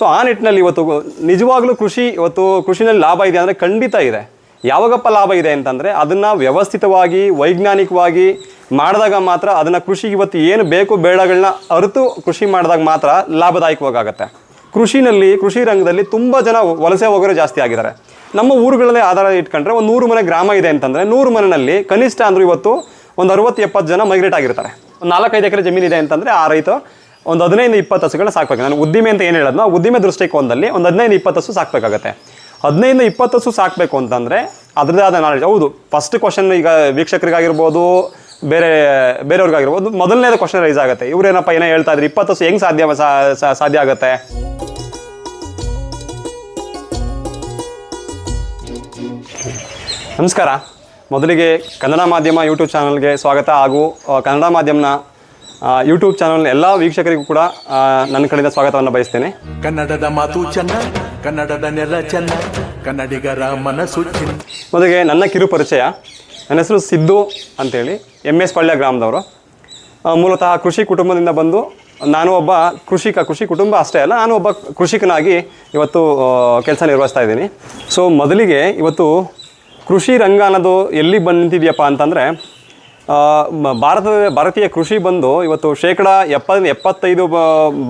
So ಆ ನಿಟ್ಟಿನಲ್ಲಿ ಇವತ್ತು ನಿಜವಾಗ್ಲೂ ಕೃಷಿ, ಇವತ್ತು ಕೃಷಿನಲ್ಲಿ ಲಾಭ ಇದೆ ಅಂದರೆ ಖಂಡಿತ ಇದೆ. ಯಾವಾಗಪ್ಪ ಲಾಭ ಇದೆ ಅಂತಂದರೆ ಅದನ್ನು ವ್ಯವಸ್ಥಿತವಾಗಿ, ವೈಜ್ಞಾನಿಕವಾಗಿ ಮಾಡಿದಾಗ ಮಾತ್ರ ಅದನ್ನು ಕೃಷಿಗೆ ಇವತ್ತು ಏನು ಬೇಕು ಬೇಡಗಳನ್ನ ಅರಿತು ಕೃಷಿ ಮಾಡಿದಾಗ ಮಾತ್ರ ಲಾಭದಾಯಕವಾಗುತ್ತೆ. ಕೃಷಿನಲ್ಲಿ, ಕೃಷಿ ರಂಗದಲ್ಲಿ ತುಂಬ ಜನ ವಲಸೆ ಹೋಗೋರು ಜಾಸ್ತಿ ಆಗಿದ್ದಾರೆ. ನಮ್ಮ ಊರುಗಳಲ್ಲೇ ಆಧಾರ ಇಟ್ಕೊಂಡ್ರೆ ಒಂದು ನೂರು ಮನೆ ಗ್ರಾಮ ಇದೆ ಅಂತಂದರೆ ನೂರು ಮನೆಯಲ್ಲಿ ಕನಿಷ್ಠ ಅಂದರೂ ಇವತ್ತು ಒಂದು ಅರವತ್ತು, ಎಪ್ಪತ್ತು ಜನ ಮೈಗ್ರೇಟ್ ಆಗಿರ್ತಾರೆ. ಒಂದು ನಾಲ್ಕೈದು ಎಕರೆ ಜಮೀನಿದೆ ಅಂತಂದರೆ ಆ ರೈತ ಒಂದು ಹದಿನೈದು ಇಪ್ಪತ್ತು ಹಸುಗಳನ್ನ ಸಾಕಬೇಕು. ನಾನು ಉದ್ದಿಮೆ ಅಂತ ಏನು ಹೇಳೋದು ಉದ್ದಿಮೆ ದೃಷ್ಟಿಕೋನದಲ್ಲಿ ಒಂದು ಹದಿನೈದು ಇಪ್ಪತ್ತು ಹಸು ಸಾಕಬೇಕಾಗತ್ತೆ. ಹದಿನೈದು ಇಪ್ಪತ್ತು ಹಸು ಸಾಕಬೇಕು ಅಂತಂದರೆ ಅದರದೇ ಆದ ನಾಲೆಜ್ ಹೌದು ಫಸ್ಟ್ ಕ್ವಶನ್ ಈಗ ವೀಕ್ಷಕರಿಗಾಗಿರ್ಬೋದು, ಬೇರೆ, ಬೇರೆಯವ್ರಿಗಾಗಿರ್ಬೋದು, ಮೊದಲನೇದು ಕ್ವಶನ್ ರೈಸ್ ಆಗುತ್ತೆ. ಇವರೇನಪ್ಪ ಏನೋ ಹೇಳ್ತಾ ಇದ್ರೆ, ಇಪ್ಪತ್ತು ಹಸು ಹೆಂಗೆ ಸಾಧ್ಯ ಸಾಧ್ಯ ಆಗುತ್ತೆ? ನಮಸ್ಕಾರ. ಮೊದಲಿಗೆ ಕನ್ನಡ ಮಾಧ್ಯಮ ಯೂಟ್ಯೂಬ್ ಚಾನಲ್ಗೆ ಸ್ವಾಗತ ಹಾಗೂ ಕನ್ನಡ ಮಾಧ್ಯಮನ ಯೂಟ್ಯೂಬ್ ಚಾನಲ್ ಎಲ್ಲ ವೀಕ್ಷಕರಿಗೂ ಕೂಡ ನನ್ನ ಕಡೆಯಿಂದ ಸ್ವಾಗತವನ್ನು ಬಯಸ್ತೇನೆ. ಕನ್ನಡದ ಮಾತು ಚೆನ್ನ ಕನ್ನಡದ ನೆಲ ಚೆನ್ನ ಕನ್ನಡಿಗರ ಮನಸ್ಸು ಮೊದಲಿಗೆ ನನ್ನ ಕಿರು ಪರಿಚಯ. ನನ್ನ ಹೆಸರು ಸಿದ್ದು ಅಂತೇಳಿ ಎಂ ಎಸ್ ಪಳ್ಯ ಗ್ರಾಮದವರು. ಮೂಲತಃ ಕೃಷಿ ಕುಟುಂಬದಿಂದ ಬಂದು ನಾನು ಒಬ್ಬ ಕೃಷಿಕ ಕೃಷಿ ಕುಟುಂಬ ಅಷ್ಟೇ ಅಲ್ಲ ನಾನು ಒಬ್ಬ ಕೃಷಿಕನಾಗಿ ಇವತ್ತು ಕೆಲಸ ನಿರ್ವಹಿಸ್ತಾ ಇದ್ದೀನಿ. ಸೊ ಮೊದಲಿಗೆ ಇವತ್ತು ಕೃಷಿ ರಂಗ ಅನ್ನೋದು ಎಲ್ಲಿ ಬಂದು ನಿಂತಿದೆಯಪ್ಪ ಅಂತಂದರೆ ಭಾರತದ ಭಾರತೀಯ ಕೃಷಿ ಬಂದು ಇವತ್ತು ಶೇಕಡ ಎಪ್ಪ ಎಪ್ಪತ್ತೈದು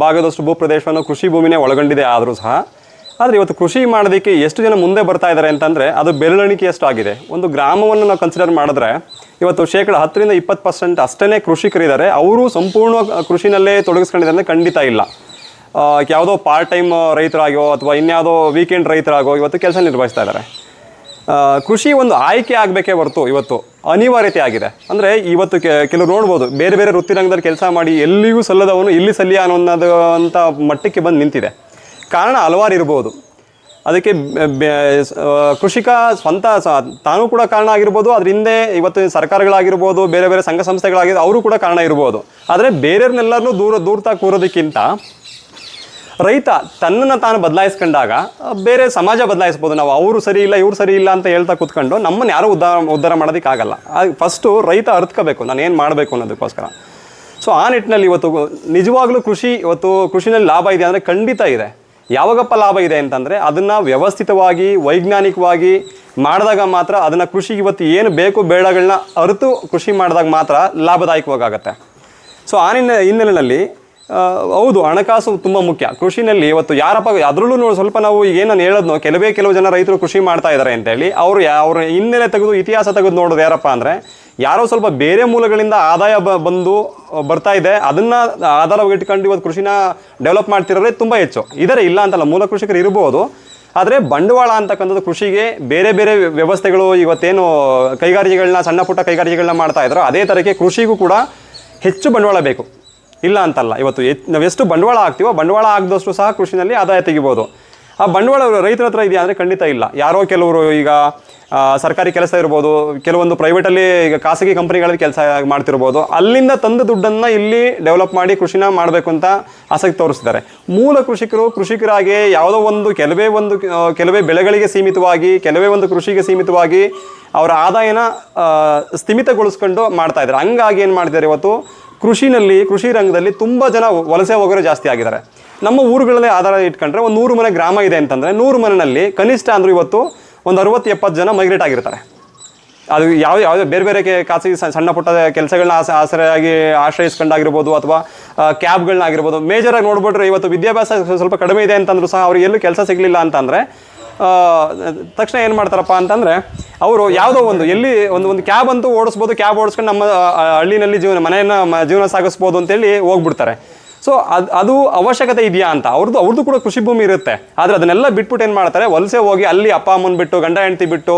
ಭಾಗದಷ್ಟು ಭೂಪ್ರದೇಶವನ್ನು ಕೃಷಿ ಭೂಮಿನೇ ಒಳಗೊಂಡಿದೆ ಆದರೂ ಸಹ. ಆದರೆ ಇವತ್ತು ಕೃಷಿ ಮಾಡೋದಕ್ಕೆ ಎಷ್ಟು ಜನ ಮುಂದೆ ಬರ್ತಾ ಇದ್ದಾರೆ ಅಂತಂದರೆ ಅದು ಬೆರಳಿಕೆಯಷ್ಟು ಆಗಿದೆ ಒಂದು ಗ್ರಾಮವನ್ನು ನಾವು ಕನ್ಸಿಡರ್ ಮಾಡಿದ್ರೆ ಇವತ್ತು ಶೇಕಡ ಹತ್ತರಿಂದ ಇಪ್ಪತ್ತು ಪರ್ಸೆಂಟ್ ಅಷ್ಟೇ ಕೃಷಿಕರಿದ್ದಾರೆ. ಅವರು ಸಂಪೂರ್ಣ ಕೃಷಿನಲ್ಲೇ ತೊಡಗಿಸ್ಕೊಂಡಿದ್ದಾರೆ ಅಂದರೆ ಖಂಡಿತ ಇಲ್ಲ. ಯಾವುದೋ ಪಾರ್ಟ್ ಟೈಮ್ ರೈತರಾಗೋ ಅಥವಾ ಇನ್ಯಾವುದೋ ವೀಕೆಂಡ್ ರೈತರಾಗೋ ಇವತ್ತು ಕೆಲಸ ನಿರ್ವಹಿಸ್ತಾ ಇದ್ದಾರೆ. ಕೃಷಿ ಒಂದು ಆಯ್ಕೆ ಆಗಬೇಕೇ ಹೊರತು ಇವತ್ತು. ಅನಿವಾರ್ಯತೆ ಆಗಿದೆ ಅಂದರೆ ಇವತ್ತು ಕೆಲವರು ನೋಡ್ಬೋದು, ಬೇರೆ ಬೇರೆ ವೃತ್ತಿರಂಗದಲ್ಲಿ ಕೆಲಸ ಮಾಡಿ ಎಲ್ಲಿಯೂ ಸಲ್ಲದವನು ಇಲ್ಲಿ ಸಲ್ಲಿಯ ಅನ್ನೋದು ಅಂತ ಮಟ್ಟಕ್ಕೆ ಬಂದು ನಿಂತಿದೆ. ಕಾರಣ ಹಲವಾರು ಇರ್ಬೋದು. ಅದಕ್ಕೆ ಕೃಷಿಕ ಸ್ವಂತ ತಾನೂ ಕೂಡ ಕಾರಣ ಆಗಿರ್ಬೋದು, ಅದ್ರ ಹಿಂದೆ ಇವತ್ತು ಸರ್ಕಾರಗಳಾಗಿರ್ಬೋದು, ಬೇರೆ ಬೇರೆ ಸಂಘ ಸಂಸ್ಥೆಗಳಾಗಿರ್ಬೋದು, ಅವರು ಕೂಡ ಕಾರಣ ಇರ್ಬೋದು. ಆದರೆ ಬೇರೆಯವ್ರನ್ನೆಲ್ಲರನ್ನೂ ದೂರ, ದೂರ್ತಾ ಕೂರೋದಕ್ಕಿಂತ ರೈತ ತನ್ನನ್ನು ತಾನು ಬದಲಾಯಿಸ್ಕೊಂಡಾಗ, ಬೇರೆ ಸಮಾಜ ಬದಲಾಯಿಸ್ಬೋದು. ನಾವು ಅವರು ಸರಿ ಇಲ್ಲ, ಇವ್ರು ಸರಿ ಇಲ್ಲ ಅಂತ ಹೇಳ್ತಾ ಕೂತ್ಕೊಂಡು ನಮ್ಮನ್ನು ಯಾರೂ ಉದ್ಧಾರ ಉದ್ಧಾರ ಮಾಡೋದಕ್ಕಾಗಲ್ಲ ಫಸ್ಟು ರೈತ ಅರ್ತ್ಕೋಬೇಕು, ನಾನು ಏನು ಮಾಡಬೇಕು ಅನ್ನೋದಕ್ಕೋಸ್ಕರ. ಸೊ ಆ ನಿಟ್ಟಿನಲ್ಲಿ ಇವತ್ತು ನಿಜವಾಗ್ಲೂ ಕೃಷಿ, ಇವತ್ತು ಕೃಷಿನಲ್ಲಿ ಲಾಭ ಇದೆ ಅಂದರೆ ಖಂಡಿತ ಇದೆ. ಯಾವಾಗಪ್ಪ ಲಾಭ ಇದೆ ಅಂತಂದರೆ ಅದನ್ನು ವ್ಯವಸ್ಥಿತವಾಗಿ, ವೈಜ್ಞಾನಿಕವಾಗಿ ಮಾಡಿದಾಗ ಮಾತ್ರ ಅದನ್ನು ಕೃಷಿಗೆ ಇವತ್ತು ಏನು ಬೇಕು ಬೇಡಗಳನ್ನ ಅರಿತು ಕೃಷಿ ಮಾಡಿದಾಗ ಮಾತ್ರ ಲಾಭದಾಯಕವಾಗುತ್ತೆ. ಸೊ ಆ ನಿನ್ನ, ಹಿನ್ನೆಲೆಯಲ್ಲಿ ಹೌದು, ಹಣಕಾಸು ತುಂಬ ಮುಖ್ಯ. ಕೃಷಿನಲ್ಲಿ ಇವತ್ತು ಯಾರಪ್ಪ ಅದರಲ್ಲೂ ಸ್ವಲ್ಪ ನಾವು ಏನು ನಾನು ಹೇಳೋದ್ನೋ, ಕೆಲವೇ ಕೆಲವು ಜನ ರೈತರು ಕೃಷಿ ಮಾಡ್ತಾ ಇದ್ದಾರೆ ಅಂತೇಳಿ, ಅವರು ಅವ್ರ ಹಿನ್ನೆಲೆ ತೆಗೆದು ಇತಿಹಾಸ ತೆಗೆದು ನೋಡೋದು ಯಾರಪ್ಪ ಅಂದರೆ, ಯಾರೋ ಸ್ವಲ್ಪ ಬೇರೆ ಮೂಲಗಳಿಂದ ಆದಾಯ ಬಂದು ಬರ್ತಾ ಇದೆ, ಅದನ್ನು ಆಧಾರವಾಗಿಟ್ಕೊಂಡು ಇವತ್ತು ಕೃಷಿನ ಡೆವಲಪ್ ಮಾಡ್ತಿರೋರೆ ತುಂಬ ಹೆಚ್ಚು. ಇದರ, ಇಲ್ಲ ಅಂತಲ್ಲ, ಮೂಲ ಕೃಷಿಕರು ಇರ್ಬೋದು, ಆದರೆ ಬಂಡವಾಳ ಅಂತಕ್ಕಂಥದ್ದು ಕೃಷಿಗೆ ಬೇರೆ ಬೇರೆ ವ್ಯವಸ್ಥೆಗಳು ಇವತ್ತೇನು ಕೈಗಾರಿಕೆಗಳನ್ನ ಸಣ್ಣ ಪುಟ್ಟ ಕೈಗಾರಿಕೆಗಳನ್ನ ಮಾಡ್ತಾ ಇದ್ದಾರೋ ಅದೇ ಥರಕ್ಕೆ ಕೃಷಿಗೂ ಕೂಡ ಹೆಚ್ಚು ಬಂಡವಾಳ ಬೇಕು. ಇಲ್ಲ ಅಂತಲ್ಲ. ಇವತ್ತು ನಾವು ಎಷ್ಟು ಬಂಡವಾಳ ಹಾಕ್ತೀವೋ, ಬಂಡವಾಳ ಆಗದಷ್ಟು ಸಹ ಕೃಷಿನಲ್ಲಿ ಆದಾಯ ತೆಗಿಬೋದು. ಆ ಬಂಡವಾಳ ರೈತರ ಹತ್ರ ಇದೆಯಾ ಅಂದರೆ ಖಂಡಿತ ಇಲ್ಲ. ಯಾರೋ ಕೆಲವರು ಈಗ ಸರ್ಕಾರಿ ಕೆಲಸ ಇರ್ಬೋದು, ಕೆಲವೊಂದು ಪ್ರೈವೇಟಲ್ಲಿ ಈಗ ಖಾಸಗಿ ಕಂಪ್ನಿಗಳಲ್ಲಿ ಕೆಲಸ ಮಾಡ್ತಿರ್ಬೋದು. ಅಲ್ಲಿಂದ ತಂದ ದುಡ್ಡನ್ನು ಇಲ್ಲಿ ಡೆವಲಪ್ ಮಾಡಿ ಕೃಷಿನ ಮಾಡಬೇಕು ಅಂತ ಆಸಕ್ತಿ ತೋರಿಸ್ತಾರೆ ಮೂಲ ಕೃಷಿಕರು, ಕೃಷಿಕರಾಗಿ ಯಾವುದೋ ಒಂದು ಕೆಲವೇ ಒಂದು ಕೆಲವೇ ಬೆಳೆಗಳಿಗೆ ಸೀಮಿತವಾಗಿ, ಕೆಲವೇ ಒಂದು ಕೃಷಿಗೆ ಸೀಮಿತವಾಗಿ ಅವರ ಆದಾಯನ ಸ್ಥಿಮಿತಗೊಳಿಸ್ಕೊಂಡು ಮಾಡ್ತಾ ಇದ್ದಾರೆ. ಹಂಗಾಗಿ ಏನು ಮಾಡ್ತಿದ್ದಾರೆ ಇವತ್ತು? ಕೃಷಿನಲ್ಲಿ, ಕೃಷಿ ರಂಗದಲ್ಲಿ ತುಂಬ ಜನ ವಲಸೆ ಹೋಗೋರೆ ಜಾಸ್ತಿ ಆಗಿದ್ದಾರೆ. ನಮ್ಮ ಊರುಗಳಲ್ಲೇ ಆಧಾರ ಇಟ್ಕೊಂಡ್ರೆ ಒಂದು ನೂರು ಮನೆ ಗ್ರಾಮ ಇದೆ ಅಂತಂದರೆ ನೂರು ಮನೆಯಲ್ಲಿ ಕನಿಷ್ಠ ಅಂದರೂ ಇವತ್ತು ಒಂದು ಅರವತ್ತು ಎಪ್ಪತ್ತು ಜನ ಮೈಗ್ರೇಟ್ ಆಗಿರ್ತಾರೆ. ಅದು ಯಾವ ಯಾವುದೇ ಬೇರೆ ಬೇರೆ ಕೆ- ಖಾಸಗಿ ಸಣ್ಣ ಪುಟ್ಟ ಕೆಲಸಗಳನ್ನ ಆಸ ಆಸರೆಯಾಗಿ ಆಶ್ರಯಿಸ್ಕೊಂಡಾಗಿರ್ಬೋದು ಅಥವಾ ಕ್ಯಾಬ್ಗಳನ್ನಾಗಿರ್ಬೋದು. ಮೇಜರಾಗಿ ನೋಡ್ಬಿಟ್ರೆ ಇವತ್ತು ವಿದ್ಯಾಭ್ಯಾಸ ಸ್ವಲ್ಪ ಕಡಿಮೆ ಇದೆ ಅಂತಂದ್ರೂ ಸಹ ಅವ್ರಿಗೆ ಎಲ್ಲೂ ಕೆಲಸ ಸಿಗಲಿಲ್ಲ ಅಂತಂದರೆ ತಕ್ಷಣ ಏನು ಮಾಡ್ತಾರಪ್ಪ ಅಂತಂದರೆ, ಅವರು ಯಾವುದೋ ಒಂದು, ಎಲ್ಲಿ ಒಂದು ಒಂದು ಕ್ಯಾಬ್ ಅಂತೂ ಓಡಿಸ್ಬೋದು ಕ್ಯಾಬ್ ಓಡಿಸ್ಕೊಂಡು ನಮ್ಮ ಹಳ್ಳಿನಲ್ಲಿ ಜೀವನ, ಮನೆಯನ್ನು ಜೀವನ ಸಾಗಿಸ್ಬೋದು ಅಂತೇಳಿ ಹೋಗ್ಬಿಡ್ತಾರೆ. ಸೊ ಅದು ಅದು ಅವಶ್ಯಕತೆ ಇದೆಯಾ ಅಂತ. ಅವ್ರದ್ದು ಅವ್ರದ್ದು ಕೂಡ ಕೃಷಿ ಭೂಮಿ ಇರುತ್ತೆ. ಆದರೆ ಅದನ್ನೆಲ್ಲ ಬಿಟ್ಬಿಟ್ಟು ಏನು ಮಾಡ್ತಾರೆ, ವಲಸೆ ಹೋಗಿ ಅಲ್ಲಿ ಅಪ್ಪ ಅಮ್ಮನ ಬಿಟ್ಟು, ಗಂಡ ಹೆಂಡತಿ ಬಿಟ್ಟು,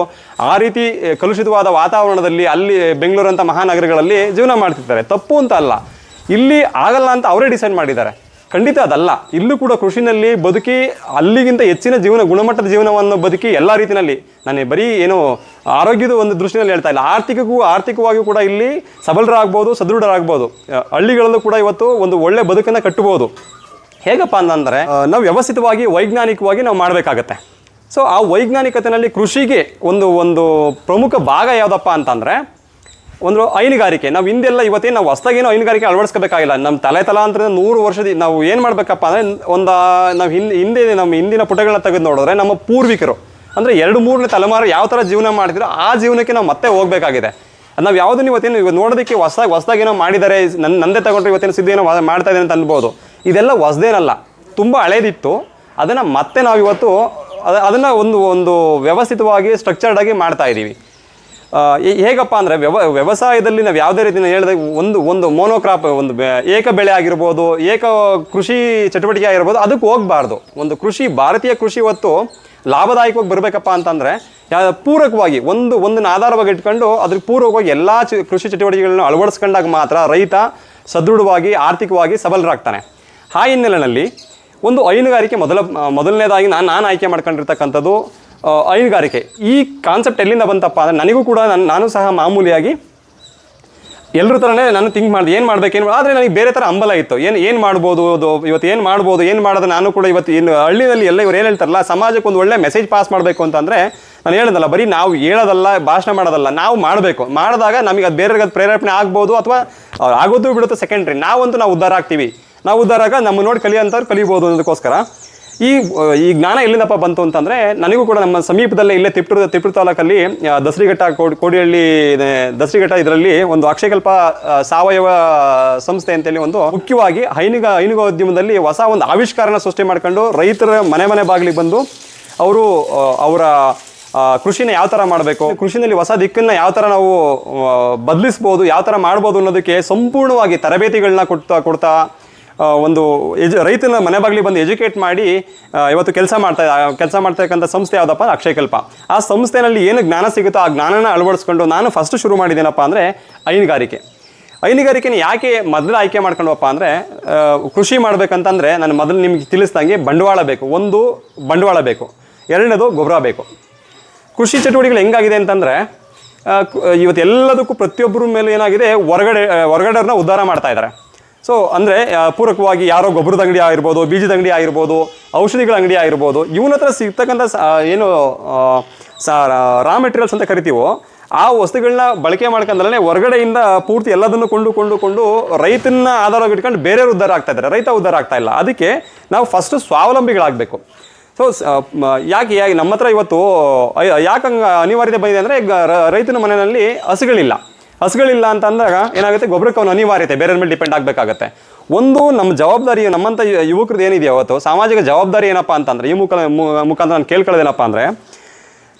ಆ ರೀತಿ ಕಲುಷಿತವಾದ ವಾತಾವರಣದಲ್ಲಿ ಅಲ್ಲಿ ಬೆಂಗಳೂರಂಥ ಮಹಾನಗರಗಳಲ್ಲಿ ಜೀವನ ಮಾಡ್ತಿರ್ತಾರೆ. ತಪ್ಪು ಅಂತ ಅಲ್ಲ. ಇಲ್ಲಿ ಆಗಲ್ಲ ಅಂತ ಅವರೇ ಡಿಸೈಡ್ ಮಾಡಿದ್ದಾರೆ. ಖಂಡಿತ ಅದಲ್ಲ. ಇಲ್ಲೂ ಕೂಡ ಕೃಷಿನಲ್ಲಿ ಬದುಕಿ ಅಲ್ಲಿಗಿಂತ ಹೆಚ್ಚಿನ ಜೀವನ ಗುಣಮಟ್ಟದ ಜೀವನವನ್ನು ಬದುಕಿ ಎಲ್ಲ ರೀತಿಯಲ್ಲಿ ನಾನು ಬರೀ ಏನು ಆರೋಗ್ಯದ ಒಂದು ದೃಷ್ಟಿನಲ್ಲಿ ಹೇಳ್ತಾ ಇಲ್ಲ. ಆರ್ಥಿಕಕ್ಕೂ ಆರ್ಥಿಕವಾಗಿಯೂ ಕೂಡ ಇಲ್ಲಿ ಸಬಲರಾಗ್ಬೋದು ಸದೃಢರಾಗ್ಬೋದು. ಹಳ್ಳಿಗಳಲ್ಲೂ ಕೂಡ ಇವತ್ತು ಒಂದು ಒಳ್ಳೆ ಬದುಕನ್ನು ಕಟ್ಟಬಹುದು. ಹೇಗಪ್ಪ ಅಂತಂದರೆ ನಾವು ವ್ಯವಸ್ಥಿತವಾಗಿ ವೈಜ್ಞಾನಿಕವಾಗಿ ನಾವು ಮಾಡಬೇಕಾಗತ್ತೆ. ಸೊ ಆ ವೈಜ್ಞಾನಿಕತೆಯಲ್ಲಿ ಕೃಷಿಗೆ ಒಂದು ಒಂದು ಪ್ರಮುಖ ಭಾಗ ಯಾವುದಪ್ಪ ಅಂತಂದರೆ ಒಂದು ಹೈನುಗಾರಿಕೆ. ನಾವು ಹಿಂದೆಲ್ಲ ಇವತ್ತೇನು ನಾವು ಹೊಸದಾಗೇನು ಹೈನುಗಾರಿಕೆ ಅಳವಡಿಸ್ಕೋಬೇಕಾಗಿಲ್ಲ. ನಮ್ಮ ತಲೆ ತಲಾಂತರದ ನೂರು ವರ್ಷದ ನಾವು ಏನು ಮಾಡಬೇಕಪ್ಪ ಅಂದರೆ ಒಂದು, ನಾವು ಹಿಂದೆ ಹಿಂದೆ ನಮ್ಮ ಹಿಂದಿನ ಪುಟಗಳನ್ನ ತೆಗೆದು ನೋಡಿದ್ರೆ ನಮ್ಮ ಪೂರ್ವಿಕರು. ಅಂದರೆ ಎರಡು ಮೂರನೇ ತಲೆಮಾರು ಯಾವ ಥರ ಜೀವನ ಮಾಡ್ತಿದ್ರು ಆ ಜೀವನಕ್ಕೆ ನಾವು ಮತ್ತೆ ಹೋಗಬೇಕಾಗಿದೆ. ನಾವು ಯಾವುದನ್ನು ಇವತ್ತೇನು ಇವಾಗ ನೋಡೋದಕ್ಕೆ ಹೊಸದಾಗಿ, ಹೊಸ್ದಾಗಿ ಏನೋ ನನ್ನ ನಂದೇ ತಗೊಂಡ್ರೆ ಇವತ್ತೇನು ಸಿದ್ಧ ಏನೋ ಮಾಡ್ತಾ ಇದ್ದೇನೆ ಅಂತ ಅನ್ಬೋದು. ಇದೆಲ್ಲ ಹೊಸದೇನಲ್ಲ. ತುಂಬ ಹಳೇದಿತ್ತು. ಅದನ್ನು ಮತ್ತೆ ನಾವು ಇವತ್ತು ಅದ, ಅದನ್ನು ಒಂದು ಒಂದು ವ್ಯವಸ್ಥಿತವಾಗಿ ಸ್ಟ್ರಕ್ಚರ್ಡ್ ಆಗಿ ಮಾಡ್ತಾ ಇದ್ದೀವಿ ಹೇಗಪ್ಪ ಅಂದರೆ ವ್ಯವ, ವ್ಯವಸಾಯದಲ್ಲಿ ನಾವು ಯಾವುದೇ ರೀತಿ ಹೇಳಿದಾಗ ಒಂದು ಒಂದು ಮೋನೋಕ್ರಾಪ್ ಒಂದು ಏಕ ಬೆಳೆ ಆಗಿರ್ಬೋದು, ಏಕ ಕೃಷಿ ಚಟುವಟಿಕೆ ಆಗಿರ್ಬೋದು, ಅದಕ್ಕೆ ಹೋಗಬಾರ್ದು. ಒಂದು ಕೃಷಿ, ಭಾರತೀಯ ಕೃಷಿ ಹೊತ್ತು ಲಾಭದಾಯಕವಾಗಿ ಬರಬೇಕಪ್ಪ ಅಂತಂದರೆ ಪೂರಕವಾಗಿ, ಒಂದು ಒಂದನ್ನು ಆಧಾರವಾಗಿ ಇಟ್ಕೊಂಡು ಅದಕ್ಕೆ ಪೂರಕವಾಗಿ ಎಲ್ಲ ಕೃಷಿ ಚಟುವಟಿಕೆಗಳನ್ನು ಅಳವಡಿಸ್ಕೊಂಡಾಗ ಮಾತ್ರ ರೈತ ಸದೃಢವಾಗಿ, ಆರ್ಥಿಕವಾಗಿ ಸಬಲರಾಗ್ತಾನೆ. ಆ ಹಿನ್ನೆಲೆಯಲ್ಲಿ ಒಂದು ಹೈನುಗಾರಿಕೆ ಮೊದಲ ಮೊದಲನೇದಾಗಿ ನಾನು ನಾನು ಆಯ್ಕೆ ಮಾಡ್ಕೊಂಡಿರ್ತಕ್ಕಂಥದ್ದು ಹೈನುಗಾರಿಕೆ ಈ ಕಾನ್ಸೆಪ್ಟ್ ಎಲ್ಲಿಂದ ಬಂತಪ್ಪ ಅಂದರೆ ನನಗೂ ಕೂಡ ನಾನು ನಾನು ಸಹ ಮಾಮೂಲಿಯಾಗಿ ಎಲ್ಲರ ಥರನೇ ನಾನು ಥಿಂಕ್ ಮಾಡಿದೆ. ಏನು ಮಾಡಬೇಕು, ಏನು ಆದರೆ ನನಗೆ ಬೇರೆ ಥರ ಹಂಬಲ ಇತ್ತು. ಏನು ಏನು ಮಾಡ್ಬೋದು, ಅದು ಇವತ್ತು ಏನು ಮಾಡ್ಬೋದು, ಏನು ಮಾಡೋದು ನಾನು ಕೂಡ ಇವತ್ತು ಏನು ಹಳ್ಳಿಯಲ್ಲಿ ಎಲ್ಲ ಇವ್ರು ಏನು ಹೇಳ್ತಾರಲ್ಲ, ಸಮಾಜಕ್ಕೆ ಒಂದು ಒಳ್ಳೆ ಮೆಸೇಜ್ ಪಾಸ್ ಮಾಡಬೇಕು ಅಂತಂದರೆ ನಾನು ಹೇಳೋದಲ್ಲ ಬರೀ ನಾವು ಹೇಳೋದಲ್ಲ, ಭಾಷಣ ಮಾಡೋದಲ್ಲ, ನಾವು ಮಾಡಬೇಕು. ಮಾಡಿದಾಗ ನಮಗೆ ಅದು ಬೇರೆಗೆ ಅದು ಪ್ರೇರೇಪಣೆ ಆಗ್ಬೋದು ಅಥವಾ ಆಗೋದು ಬಿಡುತ್ತೆ ಸೆಕೆಂಡ್ರಿ ನಾವಂತೂ ನಾವು ಉದ್ಧಾರ ಆಗ್ತೀವಿ. ನಾವು ಉದ್ಧಾರ ಆಗ ನಮ್ಮ ನೋಡಿ ಕಲಿಯೋಂಥವ್ರು ಕಲಿಬೋದು ಅನ್ನೋದಕ್ಕೋಸ್ಕರ. ಈ ಈ ಜ್ಞಾನ ಎಲ್ಲಿಂದಪ್ಪ ಬಂತು ಅಂತಂದರೆ ನನಗೂ ಕೂಡ ನಮ್ಮ ಸಮೀಪದಲ್ಲೇ ಇಲ್ಲೇ ತಿಪ್ಟೂರು ತಿಪ್ಟೂರು ತಾಲೂಕಲ್ಲಿ ದಸರಿಘಟ್ಟ, ಕೋಡಿ, ಕೋಡಿಹಳ್ಳಿ ದಸರಿಘಟ್ಟ ಇದರಲ್ಲಿ ಒಂದು ಅಕ್ಷಯಕಲ್ಪ ಸಾವಯವ ಸಂಸ್ಥೆ ಅಂತೇಳಿ ಒಂದು ಮುಖ್ಯವಾಗಿ ಹೈನುಗ ಹೈನುಗೋದ್ಯಮದಲ್ಲಿ ಹೊಸ ಒಂದು ಆವಿಷ್ಕಾರನ ಸೃಷ್ಟಿ ಮಾಡ್ಕೊಂಡು ರೈತರ ಮನೆ ಮನೆ ಬಾಗಿಲಿಗೆ ಬಂದು ಅವರು ಅವರ ಕೃಷಿನ ಯಾವ ಥರ ಮಾಡಬೇಕು, ಕೃಷಿನಲ್ಲಿ ಹೊಸ ದಿಕ್ಕನ್ನು ಯಾವ ಥರ ನಾವು ಬದಲಿಸ್ಬೋದು, ಯಾವ ಥರ ಮಾಡ್ಬೋದು ಅನ್ನೋದಕ್ಕೆ ಸಂಪೂರ್ಣವಾಗಿ ತರಬೇತಿಗಳನ್ನ ಕೊಡ್ತಾ ಕೊಡ್ತಾ ಒಂದು ಎಜು, ರೈತನ ಮನೆ ಬಾಗಿಲಿಗೆ ಬಂದು ಎಜುಕೇಟ್ ಮಾಡಿ ಇವತ್ತು ಕೆಲಸ ಮಾಡ್ತಾ ಕೆಲಸ ಮಾಡ್ತಕ್ಕಂಥ ಸಂಸ್ಥೆ ಯಾವುದಪ್ಪ? ಅಕ್ಷಯಕಲ್ಪ ಆ ಸಂಸ್ಥೆನಲ್ಲಿ ಏನು ಜ್ಞಾನ ಸಿಗುತ್ತೋ ಆ ಜ್ಞಾನನ ಅಳವಡಿಸ್ಕೊಂಡು ನಾನು ಫಸ್ಟ್ ಶುರು ಮಾಡಿದ್ದೇನಪ್ಪ ಅಂದರೆ ಹೈನುಗಾರಿಕೆ. ಹೈನುಗಾರಿಕೆನ ಯಾಕೆ ಮೊದಲು ಆಯ್ಕೆ ಮಾಡ್ಕೊಂಡವಪ್ಪ ಅಂದರೆ ಕೃಷಿ ಮಾಡಬೇಕಂತಂದರೆ ನಾನು ಮೊದಲು ನಿಮಗೆ ತಿಳಿಸ್ದಂಗೆ ಬಂಡವಾಳ ಬೇಕು. ಒಂದು, ಬಂಡವಾಳ ಬೇಕು. ಎರಡನೇದು ಗೊಬ್ಬರ ಬೇಕು. ಕೃಷಿ ಚಟುವಟಿಕೆಗಳು ಹೆಂಗಾಗಿದೆ ಅಂತಂದರೆ ಇವತ್ತು ಎಲ್ಲದಕ್ಕೂ ಪ್ರತಿಯೊಬ್ಬರ ಮೇಲೆ ಏನಾಗಿದೆ, ಹೊರಗಡೆ ಹೊರಗಡೆಯವ್ರನ್ನ ಉದ್ಧಾರ ಮಾಡ್ತಾ ಇದ್ದಾರೆ. ಸೊ ಅಂದರೆ ಪೂರಕವಾಗಿ ಯಾರೋ ಗೊಬ್ಬರದ ಅಂಗಡಿ ಆಗಿರ್ಬೋದು, ಬೀಜದ ಅಂಗಡಿ ಆಗಿರ್ಬೋದು, ಔಷಧಿಗಳ ಅಂಗಡಿ ಆಗಿರ್ಬೋದು, ಇವನ ಹತ್ರ ಸಿಗ್ತಕ್ಕಂಥ ಏನು ರಾ ಮೆಟೀರಿಯಲ್ಸ್ ಅಂತ ಕರಿತೀವೋ, ಆ ವಸ್ತುಗಳನ್ನ ಬಳಕೆ ಮಾಡ್ಕೊಂಡಲ್ಲೇ ಹೊರಗಡೆಯಿಂದ ಪೂರ್ತಿ ಎಲ್ಲದನ್ನು ಕೊಂಡು ಕೊಂಡು ಕೊಂಡು ರೈತನ ಆಧಾರವಾಗಿ ಇಟ್ಕೊಂಡು ಬೇರೆಯವರು ಉದ್ಧಾರ ಆಗ್ತಾ ಇದ್ದಾರೆ. ರೈತ ಉದ್ಧಾರ ಆಗ್ತಾ ಇಲ್ಲ. ಅದಕ್ಕೆ ನಾವು ಫಸ್ಟು ಸ್ವಾವಲಂಬಿಗಳಾಗಬೇಕು. ಸೊ ಯಾಕೆ ಯಾಕೆ, ನಮ್ಮ ಹತ್ರ ಇವತ್ತು ಯಾಕೆ ಅನಿವಾರ್ಯತೆ ಬಂದಿದೆ ಅಂದರೆ ರೈತನ ಮನೆಯಲ್ಲಿ ಹಸುಗಳಿಲ್ಲ. ಹಸುಗಳಿಲ್ಲ ಅಂತ ಅಂದಾಗ ಏನಾಗುತ್ತೆ? ಗೊಬ್ಬರಕ್ಕೆ ಅವನು ಅನಿವಾರ್ಯತೆ ಬೇರೆಯವ್ರ ಮೇಲೆ ಡಿಪೆಂಡ್ ಆಗಬೇಕಾಗತ್ತೆ. ಒಂದು ನಮ್ಮ ಜವಾಬ್ದಾರಿ ನಮ್ಮಂಥ ಯುವಕರದ್ದು ಏನಿದೆ ಅವತ್ತು ಸಾಮಾಜಿಕ ಜವಾಬ್ದಾರಿ ಏನಪ್ಪ ಅಂತಂದರೆ ಈ ಮುಖ ಮುಖಾಂತರ ನಾನು ಕೇಳ್ಕೊಳ್ಳೋದೇನಪ್ಪ ಅಂದರೆ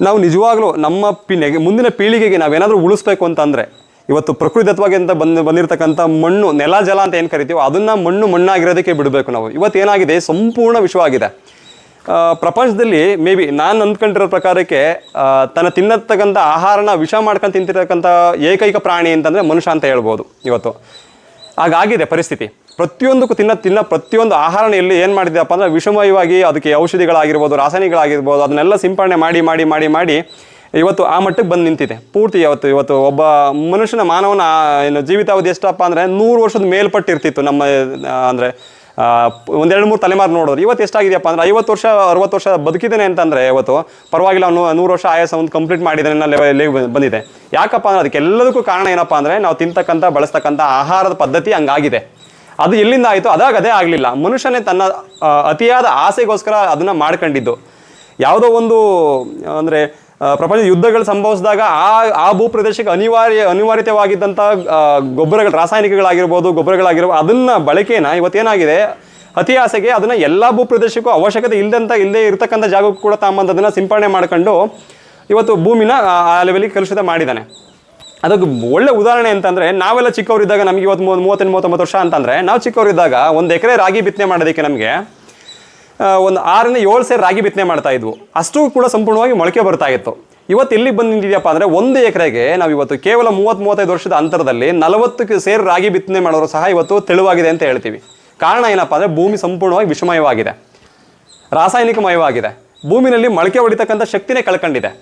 ನಾವು ನಿಜವಾಗ್ಲೂ ನಮ್ಮ ಪಿ ಮುಂದಿನ ಪೀಳಿಗೆಗೆ ನಾವೇನಾದರೂ ಉಳಿಸ್ಬೇಕು ಅಂತಂದರೆ ಇವತ್ತು ಪ್ರಕೃತಿತ್ವವಾಗಿ ಅಂತ ಬಂದು ಬಂದಿರತಕ್ಕಂಥ ಮಣ್ಣು ನೆಲ ಜಲ ಅಂತ ಏನು ಕರಿತೀವೋ ಅದನ್ನು ಮಣ್ಣು ಮಣ್ಣಾಗಿರೋದಕ್ಕೆ ಬಿಡಬೇಕು ನಾವು. ಇವತ್ತು ಏನಾಗಿದೆ ಸಂಪೂರ್ಣ ವಿಶ್ವ ಆ, ಪ್ರಪಂಚದಲ್ಲಿ ಮೇ ಬಿ ನಾನು ಅಂದ್ಕೊಂಡಿರೋ ಪ್ರಕಾರಕ್ಕೆ ತನ್ನ ತಿನ್ನತಕ್ಕಂಥ ಆಹಾರನ ವಿಷ ಮಾಡ್ಕೊಂಡು ತಿಂತಿರತಕ್ಕಂಥ ಏಕೈಕ ಪ್ರಾಣಿ ಅಂತಂದರೆ ಮನುಷ್ಯ ಅಂತ ಹೇಳ್ಬೋದು ಇವತ್ತು. ಹಾಗಾಗಿದೆ ಪರಿಸ್ಥಿತಿ. ಪ್ರತಿಯೊಂದಕ್ಕೂ ತಿನ್ನ ತಿನ್ನ ಪ್ರತಿಯೊಂದು ಆಹಾರನ ಎಲ್ಲಿ ಏನು ಮಾಡಿದ್ಯಪ್ಪ ಅಂದರೆ ವಿಷಮಯವಾಗಿ ಅದಕ್ಕೆ ಔಷಧಿಗಳಾಗಿರ್ಬೋದು, ರಾಸಾಯನಿಕಗಳಾಗಿರ್ಬೋದು, ಅದನ್ನೆಲ್ಲ ಸಿಂಪಡಣೆ ಮಾಡಿ ಮಾಡಿ ಮಾಡಿ ಮಾಡಿ ಇವತ್ತು ಆ ಮಟ್ಟಕ್ಕೆ ಬಂದು ನಿಂತಿದೆ. ಪೂರ್ತಿ ಇವತ್ತು ಇವತ್ತು ಒಬ್ಬ ಮನುಷ್ಯನ ಮಾನವನ ಏನು ಜೀವಿತಾವಧಿ ಎಷ್ಟಪ್ಪ ಅಂದರೆ ನೂರು ವರ್ಷದ ಮೇಲ್ಪಟ್ಟಿರ್ತಿತ್ತು ನಮ್ಮ ಅಂದರೆ ಒಂದೆರಡು ಮೂರು ತಲೆಮಾರು ನೋಡೋದು ಇವತ್ತು ಎಷ್ಟಾಗಿದೆಯಪ್ಪ ಅಂದರೆ ಐವತ್ತು ವರ್ಷ, ಅರವತ್ತು ವರ್ಷ ಬದುಕಿದ್ದೇನೆ ಅಂತಂದರೆ ಇವತ್ತು ಪರವಾಗಿಲ್ಲ ಅವನು ನೂರು ವರ್ಷ ಆಯಾಸ ಒಂದು ಕಂಪ್ಲೀಟ್ ಮಾಡಿದ್ದಾನೆ ಅನ್ನೋ ಬಂದಿದೆ. ಯಾಕಪ್ಪ ಅಂದರೆ ಅದಕ್ಕೆಲ್ಲದಕ್ಕೂ ಕಾರಣ ಏನಪ್ಪ ಅಂದರೆ ನಾವು ತಿಂತಕ್ಕಂಥ, ಬಳಸ್ತಕ್ಕಂಥ ಆಹಾರದ ಪದ್ಧತಿ ಹಂಗಾಗಿದೆ. ಅದು ಎಲ್ಲಿಂದ ಆಯಿತು ಅದಾಗ ಅದೇ ಆಗಲಿಲ್ಲ. ಮನುಷ್ಯನೇ ತನ್ನ ಅತಿಯಾದ ಆಸೆಗೋಸ್ಕರ ಅದನ್ನು ಮಾಡ್ಕೊಂಡಿದ್ದು. ಯಾವುದೋ ಒಂದು, ಅಂದರೆ ಪ್ರಪಂಚ ಯುದ್ಧಗಳು ಸಂಭವಿಸಿದಾಗ ಆ ಆ ಭೂಪ್ರದೇಶಕ್ಕೆ ಅನಿವಾರ್ಯ, ಅನಿವಾರ್ಯತೆವಾಗಿದ್ದಂಥ ಗೊಬ್ಬರಗಳು, ರಾಸಾಯನಿಕಗಳಾಗಿರ್ಬೋದು, ಗೊಬ್ಬರಗಳಾಗಿರ್ಬೋದು, ಅದನ್ನು ಬಳಕೆನ ಇವತ್ತೇನಾಗಿದೆ? ಅತಿ ಆಸೆಗೆ ಅದನ್ನು ಎಲ್ಲ ಭೂಪ್ರದೇಶಕ್ಕೂ ಅವಶ್ಯಕತೆ ಇಲ್ಲದಂತ ಇಲ್ಲದೆ ಇರತಕ್ಕಂಥ ಜಾಗಕ್ಕೂ ಕೂಡ ತಗೊಂಬಂದು ಅದನ್ನು ಸಿಂಪಡಣೆ ಮಾಡ್ಕೊಂಡು ಇವತ್ತು ಭೂಮಿನ, ಆ- ಲೆವೆಲಿಗೆ ಕಲುಷಿತ ಮಾಡಿದ್ದಾನೆ. ಅದಕ್ಕೆ ಒಳ್ಳೆ ಉದಾಹರಣೆ ಅಂತಂದರೆ, ನಾವೆಲ್ಲ ಚಿಕ್ಕವರಿದ್ದಾಗ ನಮಗೆ ಇವತ್ತು ಮೂವತ್ತು ಮೂವತ್ತೆಂಟು ಮೂವತ್ತೊಂಬತ್ತು ವರ್ಷ ಅಂತಂದರೆ, ನಾವು ಚಿಕ್ಕವರಿದ್ದಾಗ ಒಂದು ಎಕರೆ ರಾಗಿ ಬಿತ್ತನೆ ಮಾಡೋದಕ್ಕೆ ನಮಗೆ ಒಂದು ಆರರಿಂದ ಏಳು ಸೇರು ರಾಗಿ ಬಿತ್ತನೆ ಮಾಡ್ತಾ ಇದ್ವು. ಅಷ್ಟು ಕೂಡ ಸಂಪೂರ್ಣವಾಗಿ ಮೊಳಕೆ ಬರ್ತಾ ಇತ್ತು. ಇವತ್ತು ಎಲ್ಲಿ ಬಂದು ನಿಂತಿದೆಯಪ್ಪ ಅಂದರೆ ಒಂದು ಎಕರೆಗೆ ನಾವು ಇವತ್ತು ಕೇವಲ ಮೂವತ್ತು ಮೂವತ್ತೈದು ವರ್ಷದ ಅಂತರದಲ್ಲಿ ನಲವತ್ತು ಸೇರು ರಾಗಿ ಬಿತ್ತನೆ ಮಾಡೋರು ಸಹ ಇವತ್ತು ತೆಳುವಾಗಿದೆ ಅಂತ ಹೇಳ್ತೀವಿ. ಕಾರಣ ಏನಪ್ಪ ಅಂದರೆ ಭೂಮಿ ಸಂಪೂರ್ಣವಾಗಿ ವಿಷಮಯವಾಗಿದೆ. ರಾಸಾಯನಿಕಮಯವಾಗಿದೆ. ಭೂಮಿನಲ್ಲಿ ಮೊಳಕೆ ಹೊಡಿತಕ್ಕಂಥ ಶಕ್ತಿನೇ ಕಳ್ಕೊಂಡಿದೆ.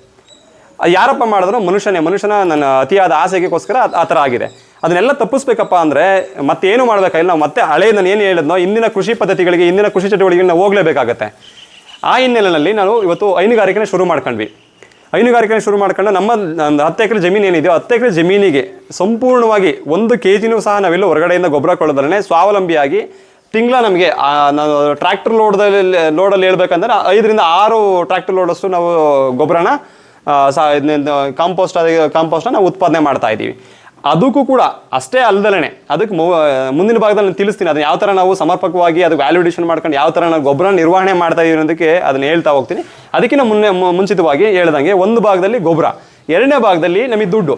ಯಾರಪ್ಪ ಮಾಡಿದ್ರು? ಮನುಷ್ಯನೇ. ಮನುಷ್ಯನ ನನ್ನ ಅತಿಯಾದ ಆಸೆಗೋಸ್ಕರ ಆ- ಆ ಥರ ಆಗಿದೆ. ಅದನ್ನೆಲ್ಲ ತಪ್ಪಿಸ್ಬೇಕಪ್ಪ ಅಂದರೆ ಮತ್ತೇನು ಮಾಡಬೇಕಾಗಿಲ್ಲ ನಾವು ಮತ್ತೆ ಹಳೆ ನಾನು ಏನು ಹೇಳಿದ್ನೋ, ಇಂದಿನ ಕೃಷಿ ಪದ್ಧತಿಗಳಿಗೆ, ಇಂದಿನ ಕೃಷಿ ಚಟುವಟಿಕೆಗಳನ್ನ ನಾವು ಹೋಗಲೇಬೇಕಾಗತ್ತೆ. ಆ ಹಿನ್ನೆಲೆಯಲ್ಲಿ ನಾನು ಇವತ್ತು ಹೈನುಗಾರಿಕೆನ ಶುರು ಮಾಡ್ಕೊಂಡ್ವಿ. ಹೈನುಗಾರಿಕೆನ ಶುರು ಮಾಡ್ಕೊಂಡು ನಮ್ಮ ಹತ್ತು ಎಕರೆ ಜಮೀನು ಏನಿದೆಯೋ, ಹತ್ತು ಎಕರೆ ಜಮೀನಿಗೆ ಸಂಪೂರ್ಣವಾಗಿ ಒಂದು ಕೆ ಜಿನೂ ಸಹ ನಾವೆಲ್ಲ ಹೊರಗಡೆಯಿಂದ ಗೊಬ್ಬರ ಕೊಡೋದ್ರೇ ಸ್ವಾವಲಂಬಿಯಾಗಿ ತಿಂಗಳ ನಮಗೆ ನಾವು ಟ್ರ್ಯಾಕ್ಟರ್ ಲೋಡ್ದಲ್ಲಿ, ಲೋಡಲ್ಲಿ ಹೇಳ್ಬೇಕಂದ್ರೆ ಐದರಿಂದ ಆರು ಟ್ರ್ಯಾಕ್ಟರ್ ಲೋಡಷ್ಟು ನಾವು ಗೊಬ್ಬರನ ಕಾಂಪೋಸ್ಟ್ ಕಾಂಪೋಸ್ಟ್ನ ನಾವು ಉತ್ಪಾದನೆ ಮಾಡ್ತಾ ಇದ್ದೀವಿ. ಅದಕ್ಕೂ ಕೂಡ ಅಷ್ಟೇ ಅಲ್ದಲೇ ಅದಕ್ಕೆ ಮುಂದಿನ ಭಾಗದಲ್ಲಿ ನಾನು ತಿಳಿಸ್ತೀನಿ. ಅದನ್ನ ಯಾವ ಥರ ನಾವು ಸಮರ್ಪಕವಾಗಿ ಅದು ವ್ಯಾಲ್ಯೂಡೇಷನ್ ಮಾಡ್ಕೊಂಡು ಯಾವ ಥರ ನಾವು ಗೊಬ್ಬರ ನಿರ್ವಹಣೆ ಮಾಡ್ತಾ ಅನ್ನೋದಕ್ಕೆ ಅದನ್ನ ಹೇಳ್ತಾ ಹೋಗ್ತೀನಿ. ಅದಕ್ಕಿಂತ ಮುನ್ನೆ ಮುಂಚಿತವಾಗಿ ಹೇಳ್ದಂಗೆ ಒಂದು ಭಾಗದಲ್ಲಿ ಗೊಬ್ಬರ. ಎರಡನೇ ಭಾಗದಲ್ಲಿ ನಮಗೆ ದುಡ್ಡು.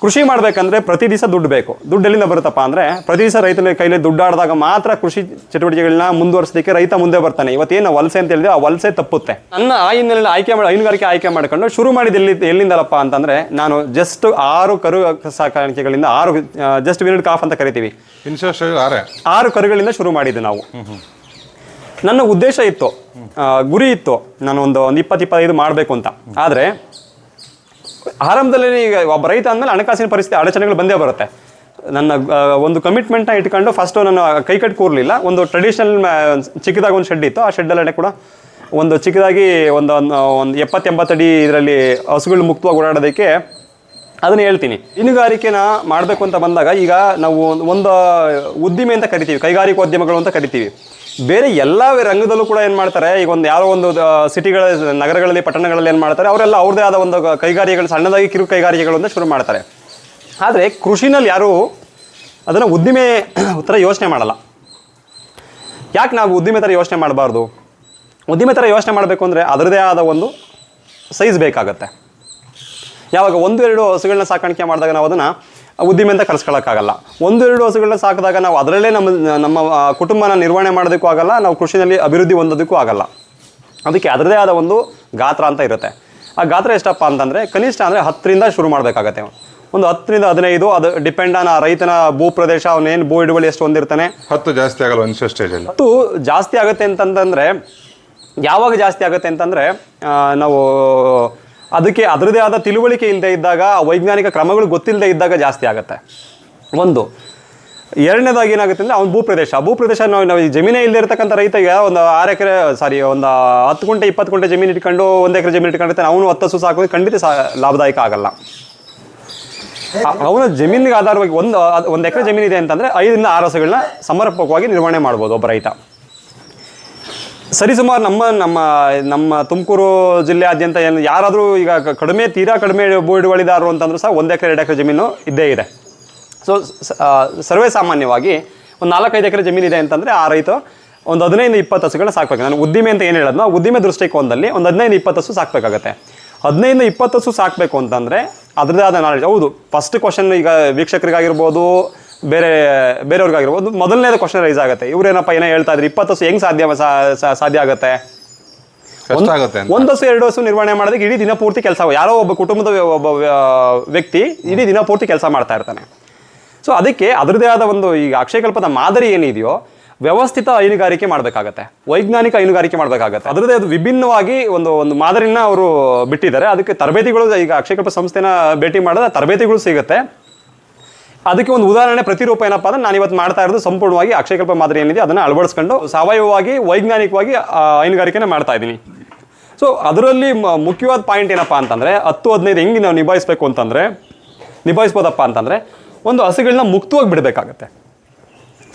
ಕೃಷಿ ಮಾಡಬೇಕಂದ್ರೆ ಪ್ರತಿ ದಿವಸ ದುಡ್ಡು ಬೇಕು. ದುಡ್ಡು ಎಲ್ಲಿಂದ ಬರುತ್ತಪ್ಪ ಅಂದರೆ ಪ್ರತಿ ದಿವಸ ರೈತನ ಕೈಲಿ ದುಡ್ಡಾಡಿದಾಗ ಮಾತ್ರ ಕೃಷಿ ಚಟುವಟಿಕೆಗಳನ್ನ ಮುಂದುವರಿಸೋದಕ್ಕೆ ರೈತ ಮುಂದೆ ಬರ್ತಾನೆ. ಇವತ್ತೇನು ವಲಸೆ ಅಂತ ಹೇಳಿದ್ರೆ ಆ ವಲಸೆ ತಪ್ಪುತ್ತೆ. ನನ್ನ ಆ ಹಿನ್ನೆಲೆಯಲ್ಲಿ ಆಯ್ಕೆ ಮಾಡಿ ಹೈನುಗಾರಿಕೆ ಆಯ್ಕೆ ಮಾಡಿಕೊಂಡು ಶುರು ಮಾಡಿದ ಎಲ್ಲಿ ಎಲ್ಲಿಂದಲಪ್ಪ ಅಂತಂದರೆ ನಾನು ಜಸ್ಟ್ ಆರು ಕರು ಸಾಕಾಣಿಕೆಗಳಿಂದ ಆರು ಜಸ್ಟ್ ವಿನಿಡ್ ಕಾಫ್ ಅಂತ ಕರಿತೀವಿ. ಆರು? ಕರುಗಳಿಂದ ಶುರು ಮಾಡಿದ್ದು ನಾವು. ನನ್ನ ಉದ್ದೇಶ ಇತ್ತು. ಗುರಿ ಇತ್ತು. ನಾನು ಒಂದು ಒಂದು ಇಪ್ಪತ್ತು ಇಪ್ಪತ್ತೈದು ಮಾಡಬೇಕು ಅಂತ. ಆದರೆ ಆರಂಭದಲ್ಲಿ ಈಗ ಒಬ್ಬ ರೈತ ಅಂದಮೇಲೆ ಹಣಕಾಸಿನ ಪರಿಸ್ಥಿತಿ ಅಡಚಣೆಗಳು ಬಂದೇ ಬರುತ್ತೆ. ನನ್ನ ಒಂದು ಕಮಿಟ್ಮೆಂಟ್ನ ಇಟ್ಕೊಂಡು ಫಸ್ಟು ನಾನು ಕೈ ಕಟ್ಟಿ ಕೂರಲಿಲ್ಲ. ಒಂದು ಟ್ರೆಡಿಷನಲ್ ಚಿಕ್ಕದಾಗಿ ಒಂದು ಶೆಡ್ ಇತ್ತು. ಆ ಶೆಡ್ಡಲ್ಲೇ ಕೂಡ ಒಂದು ಚಿಕ್ಕದಾಗಿ ಒಂದು ಒಂದು ಎಪ್ಪತ್ತೆಂಬತ್ತಡಿ ಇದರಲ್ಲಿ ಹಸುಗಳು ಮುಕ್ತವಾಗಿ ಓಡಾಡೋದಕ್ಕೆ ಅದನ್ನು ಹೇಳ್ತೀನಿ. ಹೈನುಗಾರಿಕೆನ ಮಾಡಬೇಕು ಅಂತ ಬಂದಾಗ ಈಗ ನಾವು ಒಂದು ಉದ್ದಿಮೆ ಅಂತ ಕರಿತೀವಿ. ಕೈಗಾರಿಕೋದ್ಯಮಗಳು ಅಂತ ಕರಿತೀವಿ. ಬೇರೆ ಎಲ್ಲ ರಂಗದಲ್ಲೂ ಕೂಡ ಏನು ಮಾಡ್ತಾರೆ? ಈಗ ಒಂದು ಯಾರೋ ಒಂದು ಸಿಟಿಗಳ, ನಗರಗಳಲ್ಲಿ, ಪಟ್ಟಣಗಳಲ್ಲಿ ಏನು ಮಾಡ್ತಾರೆ? ಅವರೆಲ್ಲ ಅವ್ರದೇ ಆದ ಒಂದು ಕೈಗಾರಿಕೆಗಳು, ಸಣ್ಣದಾಗಿ ಕಿರು ಕೈಗಾರಿಕೆಗಳು ಶುರು ಮಾಡ್ತಾರೆ. ಆದರೆ ಕೃಷಿನಲ್ಲಿ ಯಾರೂ ಅದನ್ನು ಉದ್ದಿಮೆ ಥರ ಯೋಚನೆ ಮಾಡಲ್ಲ. ಯಾಕೆ ನಾವು ಉದ್ದಿಮೆ ಥರ ಯೋಚನೆ ಮಾಡಬಾರ್ದು? ಉದ್ದಿಮೆ ಥರ ಯೋಚನೆ ಮಾಡಬೇಕು ಅಂದರೆ ಅದರದೇ ಆದ ಒಂದು ಸೈಜ್ ಬೇಕಾಗತ್ತೆ. ಯಾವಾಗ ಒಂದು, ಎರಡು ಹಸುಗಳನ್ನ ಸಾಕಾಣಿಕೆ ಮಾಡಿದಾಗ ನಾವು ಅದನ್ನು ಉದ್ದಿಮೆ ಅಂತ ಕರೆಸ್ಕೊಳ್ಳೋಕ್ಕಾಗಲ್ಲ ಒಂದು ಎರಡು ಹಸುಗಳನ್ನ ಸಾಕಿದಾಗ ನಾವು ಅದರಲ್ಲೇ ನಮ್ಮ ನಮ್ಮ ಕುಟುಂಬನ ನಿರ್ವಹಣೆ ಮಾಡೋದಕ್ಕೂ ಆಗಲ್ಲ ನಾವು ಕೃಷಿಯಲ್ಲಿ ಅಭಿವೃದ್ಧಿ ಹೊಂದೋದಕ್ಕೂ ಆಗಲ್ಲ. ಅದಕ್ಕೆ ಅದರದೇ ಆದ ಒಂದು ಗಾತ್ರ ಅಂತ ಇರುತ್ತೆ. ಆ ಗಾತ್ರ ಎಷ್ಟಪ್ಪ ಅಂತಂದರೆ ಕನಿಷ್ಠ ಅಂದರೆ ಹತ್ತರಿಂದ ಶುರು ಮಾಡಬೇಕಾಗತ್ತೆ ಒಂದು ಹತ್ತರಿಂದ ಹದಿನೈದು ಅದು ಡಿಪೆಂಡ್ ಆನ್ ಆ ರೈತನ ಭೂ ಪ್ರದೇಶ ಅವನೇನು ಭೂ ಹಿಡುವಳಿ ಎಷ್ಟು ಹೊಂದಿರ್ತಾನೆ. ಹತ್ತು ಜಾಸ್ತಿ ಆಗಲ್ಲ ಒಂದು ಸ್ಟೇಜಲ್ಲಿ ಹತ್ತು ಜಾಸ್ತಿ ಆಗುತ್ತೆ ಅಂತಂತಂದರೆ ಯಾವಾಗ ಜಾಸ್ತಿ ಆಗುತ್ತೆ ಅಂತಂದರೆ ನಾವು ಅದಕ್ಕೆ ಅದರದೇ ಆದ ತಿಳುವಳಿಕೆ ಇಲ್ಲದೆ ಇದ್ದಾಗ ವೈಜ್ಞಾನಿಕ ಕ್ರಮಗಳು ಗೊತ್ತಿಲ್ಲದೆ ಇದ್ದಾಗ ಜಾಸ್ತಿ ಆಗುತ್ತೆ. ಒಂದು, ಎರಡನೇದಾಗಿ ಏನಾಗುತ್ತೆ ಅಂದರೆ ಅವ್ನು ಭೂಪ್ರದೇಶ. ಭೂಪ್ರದೇಶ ನಾವು ನಾವು ಜಮೀನೇ ಇಲ್ಲದೆ ಇರತಕ್ಕಂಥ ರೈತಗೆ ಒಂದು ಆರು ಎಕರೆ ಸಾರಿ ಒಂದು ಹತ್ತು ಗುಂಟೆ, ಇಪ್ಪತ್ತು ಗುಂಟೆ ಜಮೀನು ಇಟ್ಕೊಂಡು, ಒಂದು ಎಕರೆ ಜಮೀನು ಇಟ್ಕೊಂಡಿರ್ತಾನೆ ಅವನು ಹತ್ತು ಸಾಕೋದು ಖಂಡಿತ ಸಾ, ಲಾಭದಾಯಕ ಆಗಲ್ಲ. ಅವನ ಜಮೀನಿಗೆ ಆಧಾರವಾಗಿ ಒಂದು ಒಂದು ಎಕರೆ ಜಮೀನಿದೆ ಅಂತಂದರೆ ಐದರಿಂದ ಆರು ಹಸುಗಳನ್ನ ಸಮರ್ಪಕವಾಗಿ ನಿರ್ವಹಣೆ ಮಾಡ್ಬೋದು ಒಬ್ಬ ರೈತ. ಸರಿಸುಮಾರು ನಮ್ಮ ನಮ್ಮ ನಮ್ಮ ತುಮಕೂರು ಜಿಲ್ಲೆಯಾದ್ಯಂತ ಏನು ಯಾರಾದರೂ ಈಗ ಕಡಿಮೆ ತೀರಾ ಕಡಿಮೆ ಭೂ ಹಿಡುವಳಿದಾರರು ಅಂತಂದ್ರೂ ಸಹ ಒಂದು ಎಕರೆ, ಎರಡು ಎಕರೆ ಜಮೀನು ಇದ್ದೇ ಇದೆ. ಸೊ ಸರ್ವೇ ಸಾಮಾನ್ಯವಾಗಿ ಒಂದು ನಾಲ್ಕೈದು ಎಕರೆ ಜಮೀನು ಇದೆ ಅಂತಂದರೆ ಆ ರೈತ ಒಂದು ಹದಿನೈದು ಇಪ್ಪತ್ತು ಹಸುಗಳನ್ನ ಸಾಕಬೇಕು. ನಾನು ಉದ್ದಿಮೆ ಅಂತ ಏನು ಹೇಳೋದು ಉದ್ದಿಮೆ ದೃಷ್ಟಿಕೋನದಲ್ಲಿ ಒಂದು ಹದಿನೈದು ಇಪ್ಪತ್ತು ಹಸು ಸಾಕಬೇಕಾಗತ್ತೆ. ಹದಿನೈದು ಇಪ್ಪತ್ತು ಹಸು ಸಾಕಬೇಕು ಅಂತಂದರೆ ಅದರದೇ ಆದ ನಾಲೆಜ್ ಹೌದು ಫಸ್ಟ್ ಕ್ವಶನ್ ಈಗ ವೀಕ್ಷಕರಿಗಾಗಿರ್ಬೋದು ಬೇರೆ ಬೇರೆಯವ್ರಿಗಾಗಿರ್ಬೋದು. ಮೊದಲನೇದು ಕ್ವಶನ್ ರೈಸ್ ಆಗುತ್ತೆ. ಇವ್ರೇನಪ್ಪ ಏನೋ ಹೇಳ್ತಾ ಇದ್ರು? ಇಪ್ಪತ್ತು ಹೆಂಗೆ ಸಾಧ್ಯ ಸಾಧ್ಯ ಆಗುತ್ತೆ? ಒಂದು ಹಸು ಎರಡು ಹಸು ನಿರ್ವಹಣೆ ಮಾಡೋದಕ್ಕೆ ಇಡೀ ದಿನ ಪೂರ್ತಿ ಕೆಲಸ ಯಾರೋ ಒಬ್ಬ ಕುಟುಂಬದ ಒಬ್ಬ ವ್ಯಕ್ತಿ ಇಡೀ ದಿನ ಪೂರ್ತಿ ಕೆಲಸ ಮಾಡ್ತಾ ಇರ್ತಾನೆ. ಸೊ ಅದಕ್ಕೆ ಅದರದೇ ಆದ ಒಂದು ಈಗ ಅಕ್ಷಯಕಲ್ಪದ ಮಾದರಿ ಏನಿದೆಯೋ ವ್ಯವಸ್ಥಿತ ಹೈನುಗಾರಿಕೆ ಮಾಡಬೇಕಾಗತ್ತೆ. ವೈಜ್ಞಾನಿಕ ಹೈನುಗಾರಿಕೆ ಮಾಡಬೇಕಾಗತ್ತೆ. ಅದರದೇ ಅದು ವಿಭಿನ್ನವಾಗಿ ಒಂದು ಒಂದು ಮಾದರಿನ ಅವರು ಬಿಟ್ಟಿದ್ದಾರೆ. ಅದಕ್ಕೆ ತರಬೇತಿಗಳು ಈಗ ಅಕ್ಷಯಕಲ್ಪ ಸಂಸ್ಥೆನ ಭೇಟಿ ಮಾಡಿದ್ರೆ ತರಬೇತಿಗಳು ಸಿಗುತ್ತೆ. ಅದಕ್ಕೆ ಒಂದು ಉದಾಹರಣೆ, ಪ್ರತಿರೂಪ ಏನಪ್ಪಾ ಅಂದ್ರೆ ನಾನು ಇವತ್ತು ಮಾಡ್ತಾ ಇರೋದು ಸಂಪೂರ್ಣವಾಗಿ ಅಕ್ಷಯಕಲ್ಪ ಮಾದರಿ ಏನಿದೆ, ಅದನ್ನು ಅಳವಡಿಸ್ಕೊಂಡು ಸಾವಯವವಾಗಿ, ವೈಜ್ಞಾನಿಕವಾಗಿ ಹೈನುಗಾರಿಕೆನ ಮಾಡ್ತಾ ಇದ್ದೀನಿ. ಸೊ ಅದರಲ್ಲಿ ಮುಖ್ಯವಾದ ಪಾಯಿಂಟ್ ಏನಪ್ಪಾ ಅಂತಂದ್ರೆ, ಹತ್ತು ಹದಿನೈದು ಹೆಂಗೆ ನಾವು ನಿಭಾಯಿಸಬೇಕು ಅಂತಂದ್ರೆ, ನಿಭಾಯಿಸ್ಬೋದಪ್ಪ ಅಂತಂದ್ರೆ, ಒಂದು ಹಸುಗಳನ್ನ ಮುಕ್ತವಾಗಿ ಬಿಡಬೇಕಾಗತ್ತೆ.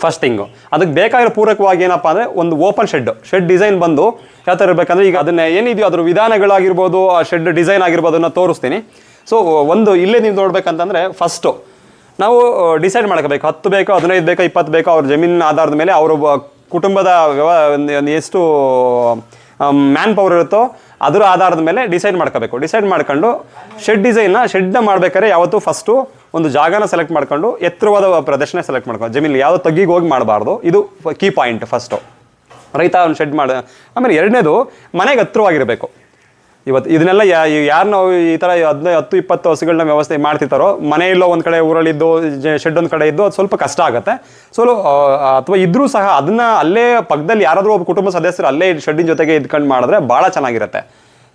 ಫಸ್ಟ್ ಥಿಂಗು ಅದಕ್ಕೆ ಬೇಕಾಗಿರೋ ಪೂರಕವಾಗಿ ಏನಪ್ಪ ಅಂದರೆ, ಒಂದು ಓಪನ್ ಶೆಡ್ ಶೆಡ್ ಡಿಸೈನ್ ಬಂದು ಯಾವ ಥರ ಇರಬೇಕಂದ್ರೆ, ಈಗ ಅದನ್ನ ಏನಿದೆಯೋ ಅದ್ರ ವಿಧಾನಗಳಾಗಿರ್ಬೋದು, ಆ ಶೆಡ್ ಡಿಸೈನ್ ಆಗಿರ್ಬೋದು ಅದನ್ನು ತೋರಿಸ್ತೀನಿ. ಸೊ ಒಂದು ಇಲ್ಲೇ ನೀವು ನೋಡ್ಬೇಕಂತಂದರೆ ಫಸ್ಟು ನಾವು ಡಿಸೈಡ್ ಮಾಡ್ಕೋಬೇಕು. ಹತ್ತು ಬೇಕೋ, ಹದಿನೈದು ಬೇಕೋ, ಇಪ್ಪತ್ತು ಬೇಕೋ ಅವ್ರ ಜಮೀನಿನ ಆಧಾರದ ಮೇಲೆ ಅವರು ಕುಟುಂಬದ ಎಷ್ಟು ಮ್ಯಾನ್ ಪವರ್ ಇರುತ್ತೋ ಅದರ ಆಧಾರದ ಮೇಲೆ ಡಿಸೈಡ್ ಮಾಡ್ಕೋಬೇಕು. ಡಿಸೈಡ್ ಮಾಡ್ಕೊಂಡು ಶೆಡ್ ಡಿಸೈನ್ನ ಶೆಡ್ನ ಮಾಡ್ಬೇಕಾದ್ರೆ ಯಾವತ್ತು ಫಸ್ಟು ಒಂದು ಜಾಗನ ಸೆಲೆಕ್ಟ್ ಮಾಡ್ಕೊಂಡು ಎತ್ತರವಾದ ಪ್ರದರ್ಶನ ಸೆಲೆಕ್ಟ್ ಮಾಡ್ಕೊಂಡು ಜಮೀನು ಯಾವ ತಗ್ಗಿಗೆ ಹೋಗಿ ಮಾಡಬಾರ್ದು. ಇದು ಕೀ ಪಾಯಿಂಟ್ ಫಸ್ಟು ರೈತ ಒಂದು ಶೆಡ್ ಮಾಡ, ಆಮೇಲೆ ಎರಡನೇದು ಮನೆಗೆ ಹತ್ರವಾಗಿರಬೇಕು. ಇವತ್ತು ಇದನ್ನೆಲ್ಲ ಯಾರು ನಾವು ಈ ಥರ ಹದಿನೈದು ಹತ್ತು, ಇಪ್ಪತ್ತು ಹಸುಗಳನ್ನ ವ್ಯವಸ್ಥೆ ಮಾಡ್ತಿರ್ತಾರೋ, ಮನೆ ಇಲ್ಲೋ ಒಂದು ಕಡೆ ಊರಲ್ಲಿದ್ದು ಶೆಡ್ ಒಂದು ಕಡೆ ಇದ್ದು, ಅದು ಸ್ವಲ್ಪ ಕಷ್ಟ ಆಗುತ್ತೆ. ಸೊ ಅಥವಾ ಇದ್ರೂ ಸಹ ಅದನ್ನ ಅಲ್ಲೇ ಪಕ್ಕದಲ್ಲಿ ಯಾರಾದರೂ ಒಬ್ಬ ಕುಟುಂಬ ಸದಸ್ಯರು ಅಲ್ಲೇ ಶೆಡ್ಡಿನ ಜೊತೆಗೆ ಇದ್ಕೊಂಡು ಮಾಡಿದ್ರೆ ಭಾಳ ಚೆನ್ನಾಗಿರುತ್ತೆ.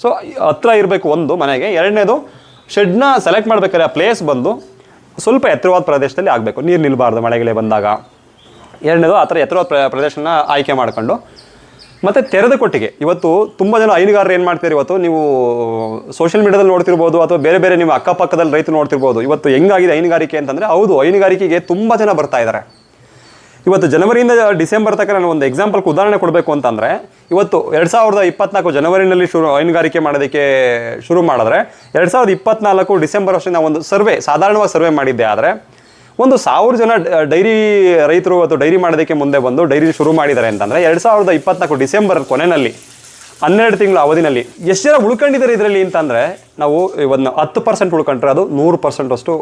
ಸೊ ಹತ್ರ ಇರಬೇಕು ಒಂದು ಮನೆಗೆ. ಎರಡನೇದು ಶೆಡ್ನ ಸೆಲೆಕ್ಟ್ ಮಾಡಬೇಕಾದ್ರೆ ಆ ಪ್ಲೇಸ್ ಬಂದು ಸ್ವಲ್ಪ ಎತ್ತರವಾದ ಪ್ರದೇಶದಲ್ಲಿ ಆಗಬೇಕು. ನೀರು ನಿಲ್ಲಬಾರ್ದು ಮಳೆಗಳೇ ಬಂದಾಗ. ಎರಡನೇದು, ಆ ಥರ ಎತ್ತರವಾದ ಪ್ರ ಪ್ರದೇಶನ ಆಯ್ಕೆ ಮಾಡ್ಕೊಂಡು ಮತ್ತು ತೆರೆದ ಕೊಟ್ಟಿಗೆ. ಇವತ್ತು ತುಂಬ ಜನ ಹೈನುಗಾರರು ಏನು ಮಾಡ್ತಾರೆ ಇವತ್ತು? ನೀವು ಸೋಷಿಯಲ್ ಮೀಡಿಯಾದಲ್ಲಿ ನೋಡ್ತಿರ್ಬೋದು ಅಥವಾ ಬೇರೆ ಬೇರೆ ನಿಮ್ಮ ಅಕ್ಕಪಕ್ಕದಲ್ಲಿ ರೈತರು ನೋಡ್ತಿರ್ಬೋದು. ಇವತ್ತು ಹೆಂಗಾಗಿದೆ ಹೈನುಗಾರಿಕೆ ಅಂತಂದರೆ ಹೌದು, ಹೈನುಗಾರಿಕೆಗೆ ತುಂಬ ಜನ ಬರ್ತಾ ಇದ್ದಾರೆ ಇವತ್ತು ಜನವರಿಯಿಂದ ಡಿಸೆಂಬರ್ ತನಕ ನಾನು ಒಂದು ಎಕ್ಸಾಂಪಲ್ಗೆ ಉದಾಹರಣೆ ಕೊಡಬೇಕು ಅಂತಂದರೆ, ಇವತ್ತು ಎರಡು ಸಾವಿರದ ಇಪ್ಪತ್ನಾಲ್ಕು ಜನವರಿನಲ್ಲಿ ಶುರು ಹೈನುಗಾರಿಕೆ ಮಾಡೋದಕ್ಕೆ ಶುರು ಮಾಡಿದ್ರೆ, ಎರಡು ಸಾವಿರದ ಇಪ್ಪತ್ನಾಲ್ಕು ಡಿಸೆಂಬರ್ ವರ್ಷ ನಾವು ಒಂದು ಸರ್ವೆ ಸಾಧಾರಣವಾಗಿ ಸರ್ವೆ ಮಾಡಿದ್ದೆ ಆದರೆ ಒಂದು ಸಾವಿರ ಜನ ಡೈರಿ ರೈತರು ಅಥವಾ ಡೈರಿ ಮಾಡೋದಕ್ಕೆ ಮುಂದೆ ಬಂದು ಡೈರಿ ಶುರು ಮಾಡಿದ್ದಾರೆ ಅಂತಂದರೆ ಎರಡು ಸಾವಿರದ ಇಪ್ಪತ್ನಾಲ್ಕು ಡಿಸೆಂಬರ್ ಕೊನೆಯಲ್ಲಿ, ಹನ್ನೆರಡು ತಿಂಗಳ ಅವಧಿನಲ್ಲಿ. ಎಷ್ಟು ಜನ ಉಳ್ಕೊಂಡಿದ್ದಾರೆ ಇದರಲ್ಲಿ ಅಂತಂದರೆ ನಾವು ಒಂದು ಹತ್ತು ಪರ್ಸೆಂಟ್ ಉಳ್ಕೊಂಡ್ರೆ ಅದು ನೂರು ಪರ್ಸೆಂಟ್ ಅಷ್ಟು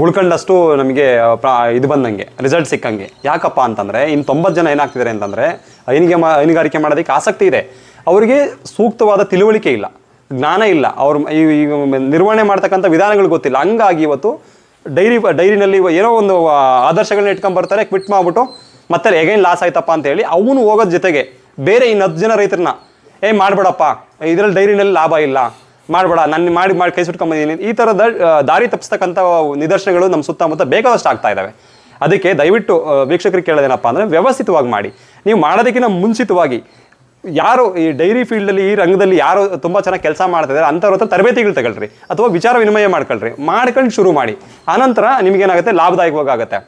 ಉಳ್ಕೊಂಡಷ್ಟು ನಮಗೆ, ಪ್ರಾ, ಇದು ಬಂದಂಗೆ ರಿಸಲ್ಟ್ ಸಿಕ್ಕಂಗೆ. ಯಾಕಪ್ಪ ಅಂತಂದರೆ ಇನ್ನು ತೊಂಬತ್ತು ಜನ ಏನಾಗ್ತಿದ್ದಾರೆ ಅಂತಂದರೆ ಹೈನಿಗೆ ಮಾ, ಹೈನುಗಾರಿಕೆ ಮಾಡೋದಕ್ಕೆ ಆಸಕ್ತಿ ಇದೆ. ಅವರಿಗೆ ಸೂಕ್ತವಾದ ತಿಳುವಳಿಕೆ ಇಲ್ಲ, ಜ್ಞಾನ ಇಲ್ಲ. ಅವ್ರ ಈ ನಿರ್ವಹಣೆ ಮಾಡ್ತಕ್ಕಂಥ ವಿಧಾನಗಳು ಗೊತ್ತಿಲ್ಲ. ಹಂಗಾಗಿ ಇವತ್ತು ಡೈರಿ, ಡೈರಿನಲ್ಲಿ ಏನೋ ಒಂದು ಆದರ್ಶಗಳನ್ನ ಇಟ್ಕೊಂಡ್ ಬರ್ತಾರೆ ಕ್ವಿಟ್ ಮಾಡ್ಬಿಟ್ಟು ಮತ್ತೆ ಎಗೈನ್ ಲಾಸ್ ಆಯ್ತಪ್ಪ ಅಂತ ಹೇಳಿ ಅವನು ಹೋಗೋದ್ ಜೊತೆಗೆ ಬೇರೆ ಇನ್ನು ಹತ್ತು ಜನ ರೈತರನ್ನ, ಏ, ಮಾಡಬೇಡಪ್ಪ, ಇದರಲ್ಲಿ ಡೈರಿನಲ್ಲಿ ಲಾಭ ಇಲ್ಲ, ಮಾಡಬೇಡ, ನಾನು ಮಾಡಿ ಮಾಡಿ ಕೈ ಸುಟ್ಕೊಂಬಂದಿದ್ದೀನಿ ಈ ಥರದ ದಾರಿ ತಪ್ಪಿಸ್ತಕ್ಕಂಥ ನಿದರ್ಶನಗಳು ನಮ್ಮ ಸುತ್ತಮುತ್ತ ಬೇಕಾದಷ್ಟು ಆಗ್ತಾ ಇದ್ದಾವೆ ಅದಕ್ಕೆ ದಯವಿಟ್ಟು ವೀಕ್ಷಕರಿಗೆ ಕೇಳೋದೇನಪ್ಪ ಅಂದರೆ ವ್ಯವಸ್ಥಿತವಾಗಿ ಮಾಡಿ. ನೀವು ಮಾಡೋದಕ್ಕಿಂತ ಮುಂಚಿತವಾಗಿ ಯಾರು ಈ ಡೈರಿ ಫೀಲ್ಡಲ್ಲಿ ಈ ರಂಗದಲ್ಲಿ ಯಾರು ತುಂಬ ಚೆನ್ನಾಗಿ ಕೆಲಸ ಮಾಡ್ತಿದ್ದಾರೆ ಅಂಥವ್ರ ಹತ್ರ ತರಬೇತಿಗಳು ತಗೊಳ್ರಿ ಅಥವಾ ವಿಚಾರ ವಿನಿಮಯ ಮಾಡ್ಕೊಳ್ರಿ. ಮಾಡ್ಕೊಂಡು ಶುರು ಮಾಡಿ. ಆನಂತರ ನಿಮಗೇನಾಗುತ್ತೆ? ಲಾಭದಾಯಕವಾಗುತ್ತೆ.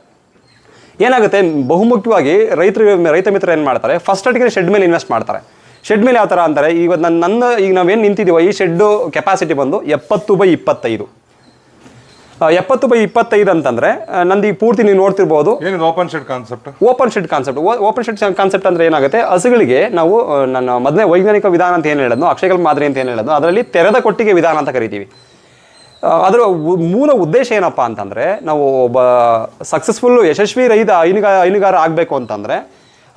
ಏನಾಗುತ್ತೆ? ಬಹುಮುಖ್ಯವಾಗಿ ರೈತರು, ರೈತ ಮಿತ್ರ ಏನು ಮಾಡ್ತಾರೆ? ಫಸ್ಟ್ ಅಟ್ಟಿಗೆ ಶೆಡ್ ಮೇಲೆ ಇನ್ವೆಸ್ಟ್ ಮಾಡ್ತಾರೆ. ಶೆಡ್ ಮೇಲೆ ಯಾವ ಥರ ಅಂತಾರೆ ಈಗ ನನ್ನ ನನ್ನ, ಈಗ ನಾವೇನು ನಿಂತಿದ್ದೀವೋ ಈ ಶೆಡ್ಡು ಕೆಪಾಸಿಟಿ ಬಂದು ಎಪ್ಪತ್ತು ಬೈ ಇಪ್ಪತ್ತೈದು. ಎಪ್ಪತ್ತು ಬೈ ಇಪ್ಪತ್ತೈದು ಅಂತಂದರೆ ನಂದು ಈ ಪೂರ್ತಿ ನೀವು ನೋಡ್ತಿರ್ಬೋದು. ಏನಿದು open shed concept open shed concept open shed concept ಅಂದ್ರೆ ಏನಾಗುತ್ತೆ? ಹಸುಗಳಿಗೆ ನಾವು ನನ್ನ ಮೊದಲೇ ವೈಜ್ಞಾನಿಕ ವಿಧಾನ ಅಂತ ಏನು ಹೇಳೋದು? ಅಕ್ಷಯಗಳ ಮಾದರಿ ಅಂತ ಏನು ಹೇಳೋದು? ಅದರಲ್ಲಿ ತೆರೆದ ಕೊಟ್ಟಿಗೆ ವಿಧಾನ ಅಂತ ಕರಿತೀವಿ. ಅದರ ಮೂಲ ಉದ್ದೇಶ ಏನಪ್ಪ ಅಂತಂದರೆ ನಾವು ಒಬ್ಬ ಸಕ್ಸಸ್ಫುಲ್ ಯಶಸ್ವಿ ರೈತ ಹೈನುಗಾರ ಹೈನುಗಾರ ಆಗಬೇಕು ಅಂತಂದರೆ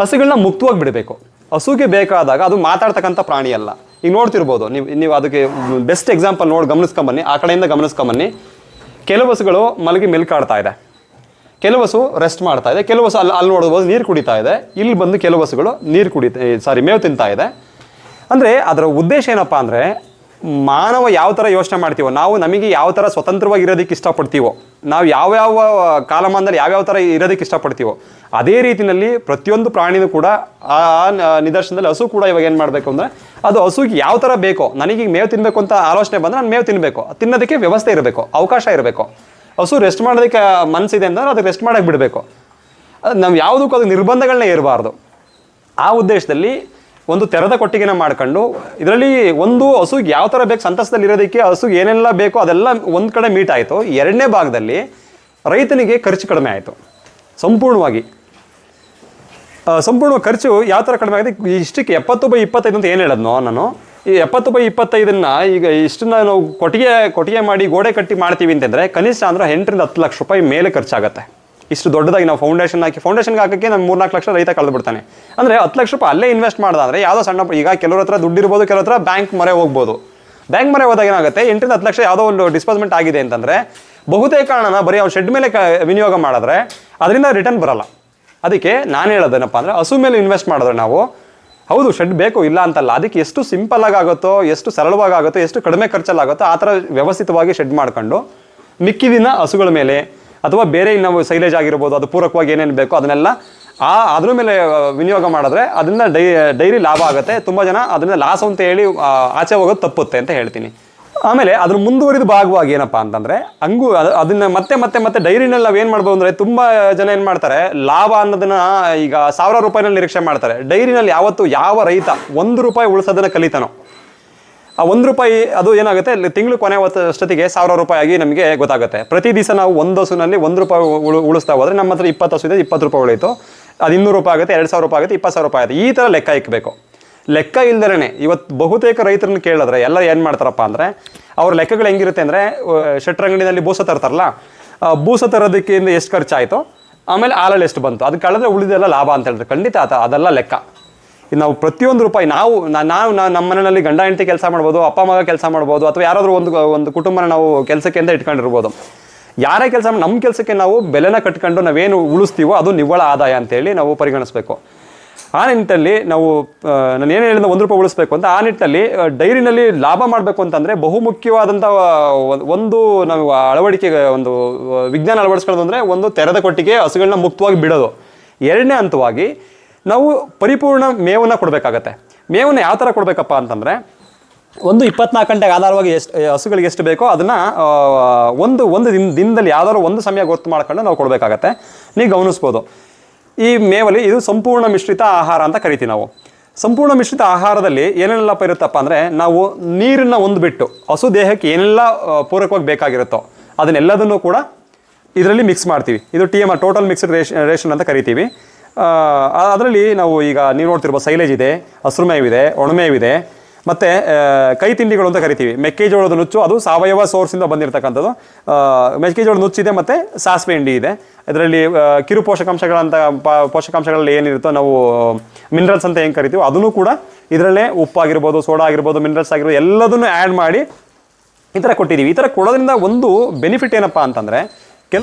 ಹಸುಗಳನ್ನ ಮುಕ್ತವಾಗಿ ಬಿಡಬೇಕು. ಹಸುಗೆ ಬೇಕಾದಾಗ ಅದು ಮಾತಾಡ್ತಕ್ಕಂಥ ಪ್ರಾಣಿ ಅಲ್ಲ. ಈಗ ನೋಡ್ತಿರ್ಬೋದು ನೀವು ನೀವು ಅದಕ್ಕೆ ಬೆಸ್ಟ್ ಎಕ್ಸಾಂಪಲ್ ನೋಡಿ ಗಮನಿಸ್ಕೊಂಬನ್ನಿ ಆ ಕಡೆಯಿಂದ ಗಮನಿಸ್ಕೊಂಬನ್ನಿ ಕೆಲವು ಬಸ್ಗಳು ಮಲಗಿ ಮೆಲ್ಕಾಡ್ತಾ ಇದೆ. ಕೆಲವು ಬಸ್ಸು ರೆಸ್ಟ್ ಮಾಡ್ತಾ ಇದೆ. ಕೆಲವು ಬಸ್ ಅಲ್ಲಿ ಅಲ್ಲಿ ನೋಡ್ಬೋದು ನೀರು ಕುಡಿತಾ ಇದೆ. ಇಲ್ಲಿ ಬಂದು ಕೆಲವು ಬಸ್ಗಳು ನೀರು ಕುಡಿತಾ ಸಾರಿ ಮೇವು ತಿಂತಾ ಇದೆ. ಅಂದರೆ ಅದರ ಉದ್ದೇಶ ಏನಪ್ಪ ಅಂದರೆ ಮಾನವ ಯಾವ ಥರ ಯೋಚನೆ ಮಾಡ್ತೀವೋ, ನಾವು ನಮಗೆ ಯಾವ ಥರ ಸ್ವತಂತ್ರವಾಗಿ ಇರೋದಕ್ಕೆ ಇಷ್ಟಪಡ್ತೀವೋ, ನಾವು ಯಾವ್ಯಾವ ಕಾಲಮಾನದಲ್ಲಿ ಯಾವ್ಯಾವ ಥರ ಇರೋದಕ್ಕೆ ಇಷ್ಟಪಡ್ತೀವೋ, ಅದೇ ರೀತಿಯಲ್ಲಿ ಪ್ರತಿಯೊಂದು ಪ್ರಾಣಿನೂ ಕೂಡ ಆ ನಿದರ್ಶನದಲ್ಲಿ ಹಸು ಕೂಡ ಇವಾಗ ಏನು ಮಾಡಬೇಕು ಅಂದರೆ, ಅದು ಹಸುಗೆ ಯಾವ ಥರ ಬೇಕೋ, ನನಗೆ ಮೇವು ತಿನ್ನಬೇಕು ಅಂತ ಆಲೋಚನೆ ಬಂದರೆ ನಾನು ಮೇವು ತಿನ್ನಬೇಕು ತಿನ್ನೋದಕ್ಕೆ ವ್ಯವಸ್ಥೆ ಇರಬೇಕು, ಅವಕಾಶ ಇರಬೇಕು. ಹಸು ರೆಸ್ಟ್ ಮಾಡೋದಕ್ಕೆ ಮನಸ್ಸಿದೆ ಅಂತಂದ್ರೆ ಅದಕ್ಕೆ ರೆಸ್ಟ್ ಮಾಡೋಕ್ಕೆ ಬಿಡಬೇಕು. ನಾವು ಯಾವುದಕ್ಕೂ ಅದು ನಿರ್ಬಂಧಗಳನ್ನ ಇರಬಾರ್ದು ಆ ಉದ್ದೇಶದಲ್ಲಿ ಒಂದು ತೆರೆದ ಕೊಟ್ಟಿಗೆನ ಮಾಡ್ಕೊಂಡು, ಇದರಲ್ಲಿ ಒಂದು ಹಸುಗೆ ಯಾವ ಥರ ಬೇಕು, ಸಂತಸದಲ್ಲಿ ಇರೋದಕ್ಕೆ ಹಸುಗೆ ಏನೆಲ್ಲ ಬೇಕೋ ಅದೆಲ್ಲ ಒಂದು ಕಡೆ ಮೀಟ್ ಆಯಿತು. ಎರಡನೇ ಭಾಗದಲ್ಲಿ ರೈತನಿಗೆ ಖರ್ಚು ಕಡಿಮೆ ಆಯಿತು. ಸಂಪೂರ್ಣವಾಗಿ. ಸಂಪೂರ್ಣ ಖರ್ಚು ಯಾವ ಥರ ಕಡಿಮೆ ಆಗಿದೆ? ಇಷ್ಟಕ್ಕೆ ಎಪ್ಪತ್ತು ಬೈ ಇಪ್ಪತ್ತೈದು ಅಂತ ಏನು ಹೇಳೋದು ನಾನು ಈ ಎಪ್ಪತ್ತು ಬೈ ಇಪ್ಪತ್ತೈದನ್ನು ಈಗ ಇಷ್ಟನ್ನ ನಾವು ಕೊಟ್ಟಿಗೆ ಕೊಟ್ಟಿಗೆ ಮಾಡಿ ಗೋಡೆ ಕಟ್ಟಿ ಮಾಡ್ತೀವಿ ಅಂತಂದರೆ ಕನಿಷ್ಠ ಅಂದ್ರೆ ಎಂಟರಿಂದ ಹತ್ತು ಲಕ್ಷ ರೂಪಾಯಿ ಮೇಲೆ ಖರ್ಚಾಗುತ್ತೆ. ಇಷ್ಟು ದೊಡ್ಡದಾಗಿ ನಾವು ಫೌಂಡೇಶನ್ ಹಾಕಿ ಫೌಂಡೇಶನ್ಗೆ ಹಾಕಕ್ಕೆ ನಮ್ಮ ಮೂರ್ನಾಲ್ಕು ಲಕ್ಷ ರೈತ ಕಳೆದು ಬಿಡ್ತಾನೆ. ಅಂದರೆ ಹತ್ತು ಲಕ್ಷ ರೂಪಾಯಿ ಅಲ್ಲೇ ಇನ್ವೆಸ್ಟ್ ಮಾಡ್ದಂದ್ರೆ ಯಾವುದೋ ಸಣ್ಣ ಈಗ ಕೆಲವ್ರ ಹತ್ರ ದುಡ್ಡಿರ್ಬೋದು ಕೆಲವ್ರ ಹತ್ರ ಬ್ಯಾಂಕ್ ಮರೆ ಹೋಗ್ಬೋದು. ಬ್ಯಾಂಕ್ ಮೊರೆ ಹೋದಾಗ ಏನಾಗುತ್ತೆ? ಎಂಟರಿಂದ ಹತ್ತು ಲಕ್ಷ ಯಾವುದೋ ಒಂದು ಡಿಸ್ಪೋಸ್ಮೆಂಟ್ ಆಗಿದೆ ಅಂತಂದರೆ ಬಹುತೇಕ ಹಣನ ಬರೀ ಅವ್ನು ಶೆಡ್ ಮೇಲೆ ಕ ವಿನಿಯೋಗ ಮಾಡಿದ್ರೆ ಅದರಿಂದ ರಿಟರ್ನ್ ಬರಲ್ಲ. ಅದಕ್ಕೆ ನಾನು ಹೇಳೋದೇನಪ್ಪ ಅಂದರೆ ಹಸು ಮೇಲೆ ಇನ್ವೆಸ್ಟ್ ಮಾಡಿದ್ರೆ ನಾವು, ಹೌದು ಶೆಡ್ ಬೇಕು, ಇಲ್ಲ ಅಂತಲ್ಲ, ಅದಕ್ಕೆ ಎಷ್ಟು ಸಿಂಪಲ್ ಆಗಿ ಆಗುತ್ತೋ, ಎಷ್ಟು ಸರಳವಾಗಿ ಆಗುತ್ತೋ, ಎಷ್ಟು ಕಡಿಮೆ ಖರ್ಚಲ್ಲಾಗುತ್ತೋ ಆ ಥರ ವ್ಯವಸ್ಥಿತವಾಗಿ ಶೆಡ್ ಮಾಡ್ಕೊಂಡು ಮಿಕ್ಕಿದಿನ ಹಸುಗಳ ಮೇಲೆ ಅಥವಾ ಬೇರೆ ಇನ್ನೊಂದು ಸೈಲೇಜ್ ಆಗಿರ್ಬೋದು, ಅದು ಪೂರಕವಾಗಿ ಏನೇನು ಬೇಕೋ ಅದನ್ನೆಲ್ಲ, ಆ, ಅದ್ರ ಮೇಲೆ ವಿನಿಯೋಗ ಮಾಡಿದ್ರೆ ಅದರಿಂದ ಡೈ, ಡೈರಿ ಲಾಭ ಆಗುತ್ತೆ. ತುಂಬ ಜನ ಅದರಿಂದ ಲಾಸ್ ಅಂತ ಹೇಳಿ ಆಚೆ ಹೋಗೋದು ತಪ್ಪುತ್ತೆ ಅಂತ ಹೇಳ್ತೀನಿ. ಆಮೇಲೆ ಅದ್ರ ಮುಂದುವರಿದ ಭಾಗವಾಗಿ ಏನಪ್ಪಾ ಅಂತಂದರೆ ಹಂಗು ಅದು ಅದನ್ನು ಮತ್ತೆ ಮತ್ತೆ ಮತ್ತೆ ಡೈರಿನಲ್ಲಿ ನಾವು ಏನು ಮಾಡ್ಬೋದು ಅಂದರೆ ತುಂಬ ಜನ ಏನು ಮಾಡ್ತಾರೆ, ಲಾಭ ಅನ್ನೋದನ್ನು ಈಗ ಸಾವಿರ ರೂಪಾಯಿನಲ್ಲಿ ನಿರೀಕ್ಷೆ ಮಾಡ್ತಾರೆ. ಡೈರಿನಲ್ಲಿ ಯಾವತ್ತು ಯಾವ ರೈತ ಒಂದು ರೂಪಾಯಿ ಉಳಿಸೋದನ್ನು ಕಲಿತಾನೋ ಆ ಒಂದು ರೂಪಾಯಿ ಅದು ಏನಾಗುತ್ತೆ? ಅಲ್ಲಿ ತಿಂಗಳು ಕೊನೆ ಹೊತ್ತು- ಅಷ್ಟೊತ್ತಿಗೆ ಸಾವಿರ ರೂಪಾಯಿ ಆಗಿ ನಮಗೆ ಗೊತ್ತಾಗುತ್ತೆ. ಪ್ರತಿ ದಿವಸ ನಾವು ಒಂದು ಹಸುನಲ್ಲಿ ಒಂದು ರೂಪಾಯಿ ಉಳು, ಉಳಿಸ್ತಾ ಹೋದ್ರೆ ನಮ್ಮ ಹತ್ರ ಇಪ್ಪತ್ತು ಹಸು ಇದೆ, ಇಪ್ಪತ್ತು ರೂಪಾಯಿ ಉಳಿತು ಅದು ಇನ್ನೂರು ರೂಪಾಯಿ ಆಗುತ್ತೆ, ಎರಡು ಸಾವಿರ ರೂಪಾಯಿ ಆಗುತ್ತೆ, ಇಪ್ಪತ್ತು ಸಾವಿರ ರೂಪಾಯಿ ಆಗುತ್ತೆ. ಈ ಥರ ಲೆಕ್ಕ ಇಕ್ಕಬೇಕು ಲೆಕ್ಕ ಇಲ್ದರೇ ಇವತ್ತು ಬಹುತೇಕ ರೈತರನ್ನ ಕೇಳಿದ್ರೆ ಎಲ್ಲ ಏನು ಮಾಡ್ತಾರಪ್ಪ ಅಂದರೆ, ಅವ್ರ ಲೆಕ್ಕಗಳು ಹೆಂಗಿರುತ್ತೆ ಅಂದರೆ ಶೆಟ್ರಂಗಡಿನಲ್ಲಿ ಬೂಸ ತರ್ತಾರಲ್ಲ ಬೂಸ ತರೋದಕ್ಕೆ ಎಷ್ಟು ಖರ್ಚಾಯಿತು? ಆಮೇಲೆ ಆಲಲ್ಲಿ ಎಷ್ಟು ಬಂತು? ಅದು ಕಳೆದ್ರೆ ಉಳಿದೆಲ್ಲ ಲಾಭ ಅಂತ ಹೇಳ್ತಾರೆ. ಖಂಡಿತ ಆತ ಅದೆಲ್ಲ ಲೆಕ್ಕ. ನಾವು ಪ್ರತಿಯೊಂದು ರೂಪಾಯಿ ನಾವು ನಾವು ನಮ್ಮ ಮನೆಯಲ್ಲಿ ಗಂಡ, ಹೆಂಡತಿ ಕೆಲಸ ಮಾಡ್ಬೋದು, ಅಪ್ಪ, ಮಗ ಕೆಲಸ ಮಾಡ್ಬೋದು, ಅಥವಾ ಯಾರಾದರೂ ಒಂದು ಒಂದು ಕುಟುಂಬನ ನಾವು ಕೆಲಸಕ್ಕೆ ಅಂತ ಇಟ್ಕೊಂಡಿರ್ಬೋದು. ಯಾರೇ ಕೆಲಸ ನಮ್ಮ ಕೆಲಸಕ್ಕೆ ನಾವು ಬೆಲೆನ ಕಟ್ಕೊಂಡು ನಾವೇನು ಉಳಿಸ್ತೀವೋ ಅದು ನಿವ್ವಳ ಆದಾಯ ಅಂತೇಳಿ ನಾವು ಪರಿಗಣಿಸಬೇಕು. ಆ ನಿಟ್ಟಿನಲ್ಲಿ ನಾವು ನಾನು ಏನು ಹೇಳಿದ ಒಂದು ರೂಪಾಯಿ ಉಳಿಸ್ಬೇಕು ಅಂತ, ಆ ನಿಟ್ಟಿನಲ್ಲಿ ಡೈರಿನಲ್ಲಿ ಲಾಭ ಮಾಡಬೇಕು ಅಂತಂದರೆ ಬಹುಮುಖ್ಯವಾದಂಥ ಒಂದು ನಾವು ಅಳವಡಿಕೆ, ಒಂದು ವಿಜ್ಞಾನ ಅಳವಡಿಸ್ಕೊಳ್ಳೋದು ಅಂದರೆ ಒಂದು ತೆರೆದ ಕೊಟ್ಟಿಗೆ ಹಸುಗಳನ್ನ ಮುಕ್ತವಾಗಿ ಬಿಡೋದು. ಎರಡನೇ ಹಂತವಾಗಿ ನಾವು ಪರಿಪೂರ್ಣ ಮೇವನ್ನ ಕೊಡಬೇಕಾಗತ್ತೆ. ಮೇವನ್ನ ಯಾವ ಥರ ಕೊಡಬೇಕಪ್ಪ ಅಂತಂದರೆ, ಒಂದು ಇಪ್ಪತ್ನಾಲ್ಕು ಗಂಟೆಗೆ ಆಧಾರವಾಗಿ ಎಷ್ಟು ಹಸುಗಳಿಗೆ ಎಷ್ಟು ಬೇಕೋ ಅದನ್ನು ಒಂದು ಒಂದು ದಿನ, ದಿನದಲ್ಲಿ ಯಾವ್ದಾದ್ರು ಒಂದು ಸಮಯ ಗೊತ್ತು ಮಾಡ್ಕೊಂಡು ನಾವು ಕೊಡಬೇಕಾಗತ್ತೆ. ನೀವು ಗಮನಿಸ್ಬೋದು. ಈ ಮೇವಲ್ಲಿ ಇದು ಸಂಪೂರ್ಣ ಮಿಶ್ರಿತ ಆಹಾರ ಅಂತ ಕರಿತೀವಿ ನಾವು. ಸಂಪೂರ್ಣ ಮಿಶ್ರಿತ ಆಹಾರದಲ್ಲಿ ಏನೆಲ್ಲಪ್ಪ ಇರುತ್ತಪ್ಪ ಅಂದರೆ, ನಾವು ನೀರನ್ನು ಒಂದು ಬಿಟ್ಟು ಹಸು ದೇಹಕ್ಕೆ ಏನೆಲ್ಲ ಪೂರಕವಾಗಿ ಬೇಕಾಗಿರುತ್ತೋ ಅದನ್ನೆಲ್ಲದನ್ನು ಕೂಡ ಇದರಲ್ಲಿ ಮಿಕ್ಸ್ ಮಾಡ್ತೀವಿ. ಇದು T M total mixed ration ration ಅಂತ ಕರಿತೀವಿ. ಅದರಲ್ಲಿ ನಾವು ಈಗ ನೀವು ನೋಡ್ತಿರುವ ಸೈಲೇಜ್ ಇದೆ ಹಸಿರು ಮೇವಿದೆ ಒಣಮೇವಿದೆ ಮತ್ತು ಕೈ ತಿಂಡಿಗಳು ಅಂತ ಕರಿತೀವಿ. ಮೆಕ್ಕೆಜೋಳದ ನುಚ್ಚು ಅದು ಸಾವಯವ ಸೋರ್ಸಿಂದ ಬಂದಿರತಕ್ಕಂಥದ್ದು. ಮೆಕ್ಕೆಜೋಳದ ನುಚ್ಚಿದೆ ಮತ್ತು ಸಾಸಿವೆ ಹಿಂಡಿ ಇದೆ. ಇದರಲ್ಲಿ ಆ, ಕಿರು ಪೋಷಕಾಂಶಗಳಂತ ಪೋಷಕಾಂಶಗಳಲ್ಲಿ ಏನಿರುತ್ತೋ ನಾವು ಮಿನರಲ್ಸ್ ಅಂತ ಏನು ಕರಿತೀವಿ ಅದನ್ನು ಕೂಡ ಇದರಲ್ಲೇ ಉಪ್ಪಾಗಿರ್ಬೋದು ಸೋಡಾ ಆಗಿರ್ಬೋದು ಮಿನರಲ್ಸ್ ಆಗಿರ್ಬೋದು ಎಲ್ಲದನ್ನು ಆ್ಯಡ್ ಮಾಡಿ ಈ ಥರ ಕೊಟ್ಟಿದ್ದೀವಿ ಈ ಥರ ಕೊಡೋದ್ರಿಂದ ಒಂದು ಬೆನಿಫಿಟ್ ಏನಪ್ಪ ಅಂತಂದರೆ ಕೆಲ